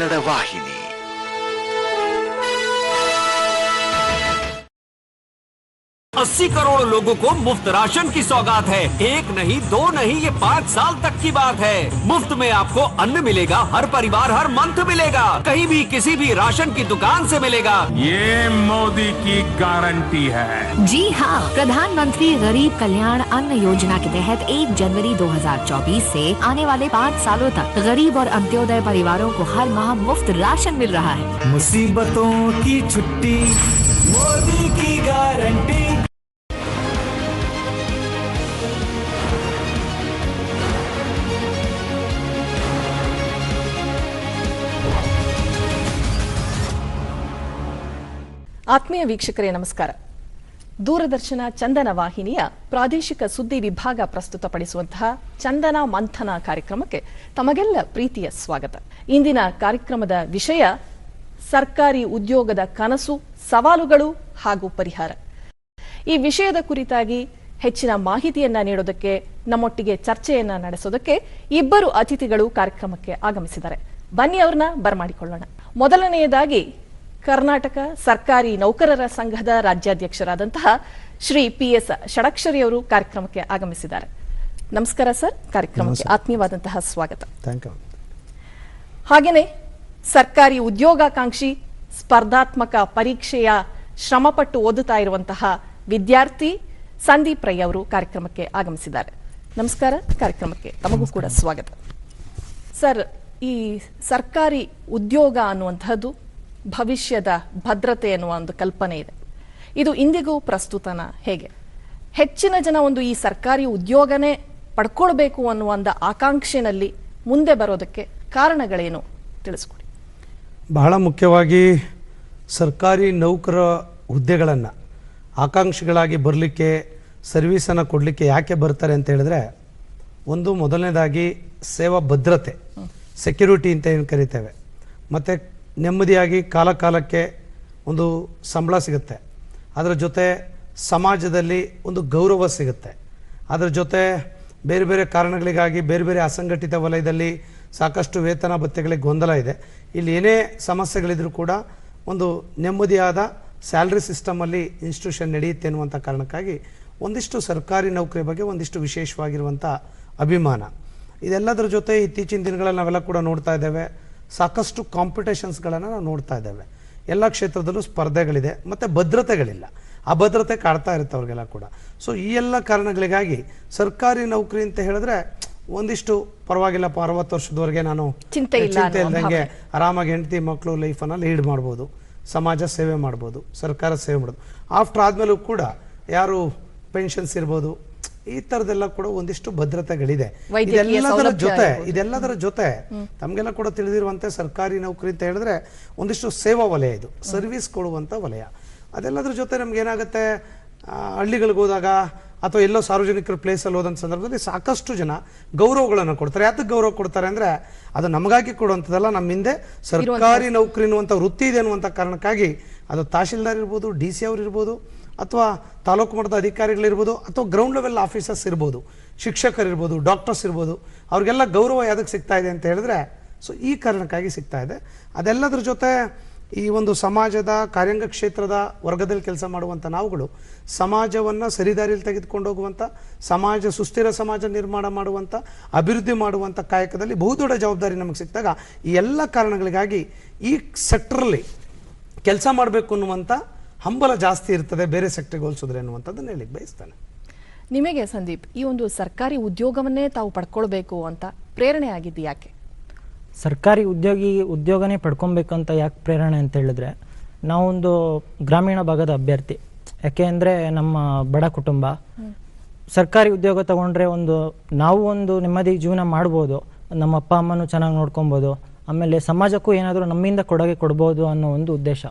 ಕನ್ನಡ ವಾಹಿನಿ अस्सी करोड़ लोगों को मुफ़्त राशन की सौगात है। एक नहीं दो नहीं ये पाँच साल तक की बात है। मुफ़्त में आपको अन्न मिलेगा हर परिवार हर मंथ मिलेगा। कहीं भी किसी भी राशन की दुकान से मिलेगा। ये मोदी की गारंटी है। जी हाँ प्रधानमंत्री गरीब कल्याण अन्न योजना के तहत एक जनवरी 2024 से आने वाले पाँच सालों तक गरीब और अंत्योदय परिवारों को हर माह मुफ़्त राशन मिल रहा है। मुसीबतों की छुट्टी ಆತ್ಮೀಯ ವೀಕ್ಷಕರೇ, ನಮಸ್ಕಾರ. ದೂರದರ್ಶನ ಚಂದನ ವಾಹಿನಿಯ ಪ್ರಾದೇಶಿಕ ಸುದ್ದಿ ವಿಭಾಗ ಪ್ರಸ್ತುತಪಡಿಸುವಂತಹ ಚಂದನ ಮಂಥನ ಕಾರ್ಯಕ್ರಮಕ್ಕೆ ತಮಗೆಲ್ಲ ಪ್ರೀತಿಯ ಸ್ವಾಗತ. ಇಂದಿನ ಕಾರ್ಯಕ್ರಮದ ವಿಷಯ, ಸರ್ಕಾರಿ ಉದ್ಯೋಗದ ಕನಸು, ಸವಾಲುಗಳು ಹಾಗೂ ಪರಿಹಾರ. ಈ ವಿಷಯದ ಕುರಿತಾಗಿ ಹೆಚ್ಚಿನ ಮಾಹಿತಿಯನ್ನ ನೀಡೋದಕ್ಕೆ, ನಮ್ಮೊಟ್ಟಿಗೆ ಚರ್ಚೆಯನ್ನ ನಡೆಸೋದಕ್ಕೆ ಇಬ್ಬರು ಅತಿಥಿಗಳು ಕಾರ್ಯಕ್ರಮಕ್ಕೆ ಆಗಮಿಸಿದ್ದಾರೆ. ಬನ್ನಿ ಅವ್ರನ್ನ ಬರಮಾಡಿಕೊಳ್ಳೋಣ. ಮೊದಲನೆಯದಾಗಿ ಕರ್ನಾಟಕ ಸರ್ಕಾರಿ ನೌಕರರ ಸಂಘದ ರಾಜ್ಯಾಧ್ಯಕ್ಷರಾದಂತಹ ಶ್ರೀ ಪಿ ಎಸ್ ಷಡಕ್ಷರಿ ಅವರು ಕಾರ್ಯಕ್ರಮಕ್ಕೆ ಆಗಮಿಸಿದ್ದಾರೆ. ನಮಸ್ಕಾರ ಸರ್. ಕಾರ್ಯಕ್ರಮಕ್ಕೆ ಆತ್ಮೀಯವಾದಂತಹ ಸ್ವಾಗತ. ಹಾಗೆಯೇ ಹಾಗೇನೆ ಸರ್ಕಾರಿ ಉದ್ಯೋಗಾಕಾಂಕ್ಷಿ ಸ್ಪರ್ಧಾತ್ಮಕ ಪರೀಕ್ಷೆಯ ಶ್ರಮಪಟ್ಟು ಓದುತ್ತಾ ಇರುವಂತಹ ವಿದ್ಯಾರ್ಥಿ ಸಂದೀಪ್ ರೈ ಅವರು ಕಾರ್ಯಕ್ರಮಕ್ಕೆ ಆಗಮಿಸಿದ್ದಾರೆ. ನಮಸ್ಕಾರ. ಕಾರ್ಯಕ್ರಮಕ್ಕೆ ತಮಗೂ ಕೂಡ ಸ್ವಾಗತ. ಸರ್ ಈ ಸರ್ಕಾರಿ ಉದ್ಯೋಗ ಅನ್ನುವಂತಹದ್ದು ಭವಿಷ್ಯದ ಭದ್ರತೆ ಎನ್ನುವ ಒಂದು ಕಲ್ಪನೆ ಇದೆ. ಇದು ಇಂದಿಗೂ ಪ್ರಸ್ತುತನ ಹೇಗೆ? ಹೆಚ್ಚಿನ ಜನ ಒಂದು ಈ ಸರ್ಕಾರಿ ಉದ್ಯೋಗನೇ ಪಡ್ಕೊಳ್ಬೇಕು ಅನ್ನುವ ಒಂದು ಆಕಾಂಕ್ಷೆನಲ್ಲಿ ಮುಂದೆ ಬರೋದಕ್ಕೆ ಕಾರಣಗಳೇನು ತಿಳಿಸ್ಕೊಡಿ. ಬಹಳ ಮುಖ್ಯವಾಗಿ ಸರ್ಕಾರಿ ನೌಕರ ಹುದ್ದೆಗಳನ್ನು ಆಕಾಂಕ್ಷಿಗಳಾಗಿ ಬರಲಿಕ್ಕೆ ಸರ್ವಿಸನ್ನು ಕೊಡಲಿಕ್ಕೆ ಯಾಕೆ ಬರ್ತಾರೆ ಅಂತ ಹೇಳಿದ್ರೆ ಒಂದು ಮೊದಲನೇದಾಗಿ ಸೇವಾ ಭದ್ರತೆ ಸೆಕ್ಯೂರಿಟಿ ಅಂತ ಏನು ಕರಿತೇವೆ. ಮತ್ತು ನೆಮ್ಮದಿಯಾಗಿ ಕಾಲಕಾಲಕ್ಕೆ ಒಂದು ಸಂಬಳ ಸಿಗುತ್ತೆ. ಅದರ ಜೊತೆ ಸಮಾಜದಲ್ಲಿ ಒಂದು ಗೌರವ ಸಿಗುತ್ತೆ. ಅದರ ಜೊತೆ ಬೇರೆ ಬೇರೆ ಕಾರಣಗಳಿಗಾಗಿ ಬೇರೆ ಬೇರೆ ಅಸಂಘಟಿತ ವಲಯದಲ್ಲಿ ಸಾಕಷ್ಟು ವೇತನ ಭತ್ಯೆಗಳಿಗೆ ಗೊಂದಲ ಇದೆ. ಇಲ್ಲಿ ಏನೇ ಸಮಸ್ಯೆಗಳಿದ್ರೂ ಕೂಡ ಒಂದು ನೆಮ್ಮದಿಯಾದ ಸ್ಯಾಲ್ರಿ ಸಿಸ್ಟಮಲ್ಲಿ ಇನ್ಸ್ಟಿಟ್ಯೂಷನ್ ನಡೆಯುತ್ತೆ ಅನ್ನುವಂಥ ಕಾರಣಕ್ಕಾಗಿ ಒಂದಿಷ್ಟು ಸರ್ಕಾರಿ ನೌಕರಿ ಬಗ್ಗೆ ಒಂದಿಷ್ಟು ವಿಶೇಷವಾಗಿರುವಂಥ ಅಭಿಮಾನ. ಇದೆಲ್ಲದರ ಜೊತೆ ಇತ್ತೀಚಿನ ದಿನಗಳಲ್ಲಿ ನಾವೆಲ್ಲ ಕೂಡ ನೋಡ್ತಾ ಇದ್ದೇವೆ. ಸಾಕಷ್ಟು ಕಾಂಪಿಟೇಷನ್ಸ್ಗಳನ್ನು ನಾವು ನೋಡ್ತಾ ಇದ್ದೇವೆ. ಎಲ್ಲ ಕ್ಷೇತ್ರದಲ್ಲೂ ಸ್ಪರ್ಧೆಗಳಿದೆ ಮತ್ತು ಭದ್ರತೆಗಳಿಲ್ಲ. ಅಭದ್ರತೆ ಕಾಡ್ತಾ ಇರುತ್ತೆ ಅವ್ರಿಗೆಲ್ಲ ಕೂಡ. ಸೊ ಈ ಎಲ್ಲ ಕಾರಣಗಳಿಗಾಗಿ ಸರ್ಕಾರಿ ನೌಕರಿ ಅಂತ ಹೇಳಿದ್ರೆ ಒಂದಿಷ್ಟು ಪರವಾಗಿಲ್ಲಪ್ಪ ಅರವತ್ತು ವರ್ಷದವರೆಗೆ ನಾನು ಚಿಂತೆ ಇಲ್ಲ ಚಿಂತೆ ಅನ್ನುವ ಆರಾಮಾಗಿ ಹೆಂಡತಿ ಮಕ್ಕಳು ಲೈಫನ್ನು ಲೀಡ್ ಮಾಡ್ಬೋದು. ಸಮಾಜ ಸೇವೆ ಮಾಡ್ಬೋದು ಸರ್ಕಾರ ಸೇವೆ ಮಾಡೋದು ಆಫ್ಟರ್ ಆದಮೇಲೂ ಕೂಡ ಯಾರು ಪೆನ್ಷನ್ಸ್ ಇರ್ಬೋದು ಈ ತರದೆಲ್ಲ ಕೂಡ ಒಂದಿಷ್ಟು ಭದ್ರತೆಗಳಿದೆ. ಇದೆಲ್ಲದರ ಜೊತೆ ಇದೆಲ್ಲದರ ಜೊತೆ ತಮಗೆಲ್ಲ ಕೂಡ ತಿಳಿದಿರುವಂತೆ ಸರ್ಕಾರಿ ನೌಕರಿ ಅಂತ ಹೇಳಿದ್ರೆ ಒಂದಿಷ್ಟು ಸೇವಾ ವಲಯ ಇದು. ಸರ್ವಿಸ್ ಕೊಡುವಂತ ವಲಯ. ಅದೆಲ್ಲದ್ರ ಜೊತೆ ನಮ್ಗೆ ಏನಾಗುತ್ತೆ? ಹಳ್ಳಿಗಳಿಗೆ ಹೋದಾಗ ಅಥವಾ ಎಲ್ಲೋ ಸಾರ್ವಜನಿಕರ ಪ್ಲೇಸಲ್ಲಿ ಹೋದಂಥ ಸಂದರ್ಭದಲ್ಲಿ ಸಾಕಷ್ಟು ಜನ ಗೌರವಗಳನ್ನು ಕೊಡ್ತಾರೆ. ಯಾತಕ್ಕೆ ಗೌರವ ಕೊಡ್ತಾರೆ ಅಂದರೆ ಅದು ನಮಗಾಗಿ ಕೊಡುವಂಥದ್ದಲ್ಲ ನಮ್ಮ ಹಿಂದೆ ಸರ್ಕಾರಿ ನೌಕರಿ ಅನ್ನುವಂಥ ವೃತ್ತಿ ಇದೆ ಅನ್ನುವಂಥ ಕಾರಣಕ್ಕಾಗಿ ಅದು ತಹಶೀಲ್ದಾರ್ ಇರ್ಬೋದು ಡಿ ಸಿ ಅವ್ರು ಇರ್ಬೋದು ಅಥವಾ ತಾಲೂಕು ಮಟ್ಟದ ಅಧಿಕಾರಿಗಳಿರ್ಬೋದು ಅಥವಾ ಗ್ರೌಂಡ್ ಲೆವೆಲ್ ಆಫೀಸರ್ಸ್ ಇರ್ಬೋದು, ಶಿಕ್ಷಕರಿರ್ಬೋದು ಡಾಕ್ಟರ್ಸ್ ಇರ್ಬೋದು, ಅವ್ರಿಗೆಲ್ಲ ಗೌರವ ಯಾವುದಕ್ಕೆ ಸಿಗ್ತಾ ಇದೆ ಅಂತ ಹೇಳಿದ್ರೆ ಸೊ ಈ ಕಾರಣಕ್ಕಾಗಿ ಸಿಗ್ತಾ ಇದೆ. ಅದೆಲ್ಲದ್ರ ಜೊತೆ ಈ ಒಂದು ಸಮಾಜದ ಕಾರ್ಯಾಂಗ ಕ್ಷೇತ್ರದ ವರ್ಗದಲ್ಲಿ ಕೆಲಸ ಮಾಡುವಂಥ ನಾವುಗಳು, ಸಮಾಜವನ್ನು ಸರಿದಾರಿಯಲ್ಲಿ ತೆಗೆದುಕೊಂಡು ಹೋಗುವಂಥ ಸಮಾಜ ಸುಸ್ಥಿರ ಸಮಾಜ ನಿರ್ಮಾಣ ಮಾಡುವಂಥ ಅಭಿವೃದ್ಧಿ ಮಾಡುವಂಥ ಕಾಯಕದಲ್ಲಿ ಬಹುದೊಡ್ಡ ಜವಾಬ್ದಾರಿ ನಮಗೆ ಸಿಕ್ಕಿದಾಗ ಈ ಎಲ್ಲ ಕಾರಣಗಳಿಗಾಗಿ ಈ ಸೆಕ್ಟ್ರಲ್ಲಿ ಕೆಲಸ ಮಾಡಬೇಕು ಅನ್ನುವಂಥ ಹಂಬಲ ಜಾಸ್ತಿ ಇರ್ತದೆ ಬೇರೆ ಸೆಕ್ಟರ್ಗೆ ಹೋಲಿಸಿದ್ರೆ ಅನ್ನುವಂಥದ್ದನ್ನು ಹೇಳಿಕ್ಕೆ ಬಯಸ್ತಾನೆ. ನಿಮಗೆ ಸಂದೀಪ್ ಈ ಒಂದು ಸರ್ಕಾರಿ ಉದ್ಯೋಗವನ್ನೇ ತಾವು ಪಡ್ಕೊಳ್ಬೇಕು ಅಂತ ಪ್ರೇರಣೆ ಆಗಿದ್ದು ಯಾಕೆ? ಸರ್ಕಾರಿ ಉದ್ಯೋಗಿ ಉದ್ಯೋಗನೇ ಪಡ್ಕೊಬೇಕಂತ ಯಾಕೆ ಪ್ರೇರಣೆ ಅಂತ ಹೇಳಿದ್ರೆ ನಾವೊಂದು ಗ್ರಾಮೀಣ ಭಾಗದ ಅಭ್ಯರ್ಥಿ. ಯಾಕೆ ಅಂದರೆ ನಮ್ಮ ಬಡ ಕುಟುಂಬ. ಸರ್ಕಾರಿ ಉದ್ಯೋಗ ತಗೊಂಡ್ರೆ ಒಂದು ನಾವು ಒಂದು ನೆಮ್ಮದಿ ಜೀವನ ಮಾಡ್ಬೋದು ನಮ್ಮ ಅಪ್ಪ ಅಮ್ಮನೂ ಚೆನ್ನಾಗಿ ನೋಡ್ಕೊಬೋದು ಆಮೇಲೆ ಸಮಾಜಕ್ಕೂ ಏನಾದರೂ ನಮ್ಮಿಂದ ಕೊಡುಗೆ ಕೊಡ್ಬೋದು ಅನ್ನೋ ಒಂದು ಉದ್ದೇಶ.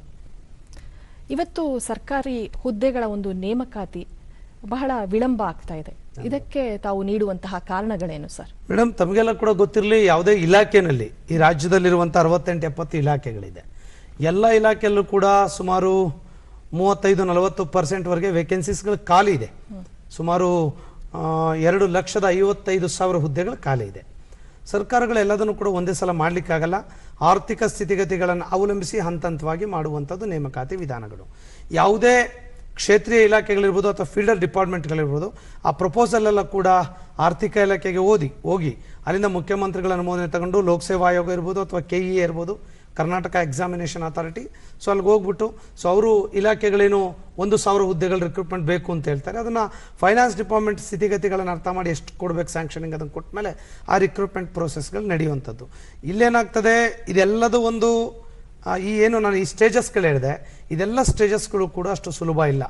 ಇವತ್ತು ಸರ್ಕಾರಿ ಹುದ್ದೆಗಳ ಒಂದು ನೇಮಕಾತಿ ಬಹಳ ವಿಳಂಬ ಆಗ್ತಾ ಇದೆ. ಇದಕ್ಕೆ ತಾವು ನೀಡುವಂತಹ ಕಾರಣಗಳೇನು ಸರ್? ಮೇಡಮ್ ತಮಗೆಲ್ಲ ಕೂಡ ಗೊತ್ತಿರಲಿ ಯಾವುದೇ ಇಲಾಖೆನಲ್ಲಿ ಈ ರಾಜ್ಯದಲ್ಲಿರುವಂಥ ಅರವತ್ತೆಂಟು ಎಪ್ಪತ್ತು ಇಲಾಖೆಗಳಿದೆ. ಎಲ್ಲ ಇಲಾಖೆಯಲ್ಲೂ ಕೂಡ ಸುಮಾರು ಮೂವತ್ತೈದು ನಲವತ್ತು ಪರ್ಸೆಂಟ್ವರೆಗೆ ವೇಕೆನ್ಸೀಸ್ಗಳು ಖಾಲಿ ಇದೆ. ಸುಮಾರು ಎರಡು ಲಕ್ಷದ ಐವತ್ತೈದು ಸಾವಿರ ಹುದ್ದೆಗಳು ಖಾಲಿ ಇದೆ. ಸರ್ಕಾರಗಳು ಎಲ್ಲದನ್ನು ಕೂಡ ಒಂದೇ ಸಲ ಮಾಡಲಿಕ್ಕಾಗಲ್ಲ. ಆರ್ಥಿಕ ಸ್ಥಿತಿಗತಿಗಳನ್ನು ಅವಲಂಬಿಸಿ ಹಂತ ಹಂತವಾಗಿ ಮಾಡುವಂಥದ್ದು ನೇಮಕಾತಿ ವಿಧಾನಗಳು. ಯಾವುದೇ ಕ್ಷೇತ್ರೀಯ ಇಲಾಖೆಗಳಿರ್ಬೋದು ಅಥವಾ ಫೀಲ್ಡರ್ ಡಿಪಾರ್ಟ್ಮೆಂಟ್ಗಳಿರ್ಬೋದು, ಆ ಪ್ರಪೋಸಲ್ ಎಲ್ಲ ಕೂಡ ಆರ್ಥಿಕ ಇಲಾಖೆಗೆ ಓದಿ, ಹೋಗಿ, ಅಲ್ಲಿಂದ ಮುಖ್ಯಮಂತ್ರಿಗಳ ಅನುಮೋದನೆ ತಗೊಂಡು ಲೋಕಸೇವಾ ಆಯೋಗ ಇರ್ಬೋದು ಅಥವಾ ಕೆ ಇ ಇರ್ಬೋದು ಕರ್ನಾಟಕ ಎಕ್ಸಾಮಿನೇಷನ್ ಅಥಾರಿಟಿ ಸೊ ಅಲ್ಲಿಗೆ ಹೋಗ್ಬಿಟ್ಟು ಸೊ ಅವರು ಇಲಾಖೆಗಳೇನು ಒಂದು ಸಾವಿರ ಹುದ್ದೆಗಳ ರಿಕ್ರೂಟ್ಮೆಂಟ್ ಬೇಕು ಅಂತ ಹೇಳ್ತಾರೆ. ಅದನ್ನು ಫೈನಾನ್ಸ್ ಡಿಪಾರ್ಟ್ಮೆಂಟ್ ಸ್ಥಿತಿಗತಿಗಳನ್ನು ಅರ್ಥ ಮಾಡಿ ಎಷ್ಟು ಕೊಡಬೇಕು ಸ್ಯಾಂಕ್ಷನಿಂಗ್ ಅದನ್ನು ಕೊಟ್ಟ ಮೇಲೆ ಆ ರಿಕ್ರೂಟ್ಮೆಂಟ್ ಪ್ರೋಸೆಸ್ಗಳು ನಡೆಯುವಂಥದ್ದು. ಇಲ್ಲೇನಾಗ್ತದೆ, ಇದೆಲ್ಲದೂ ಒಂದು ಈ ಏನು ನಾನು ಈ ಸ್ಟೇಜಸ್ಗಳು ಹೇಳಿದೆ, ಇದೆಲ್ಲ ಸ್ಟೇಜಸ್ಗಳು ಕೂಡ ಅಷ್ಟು ಸುಲಭ ಇಲ್ಲ.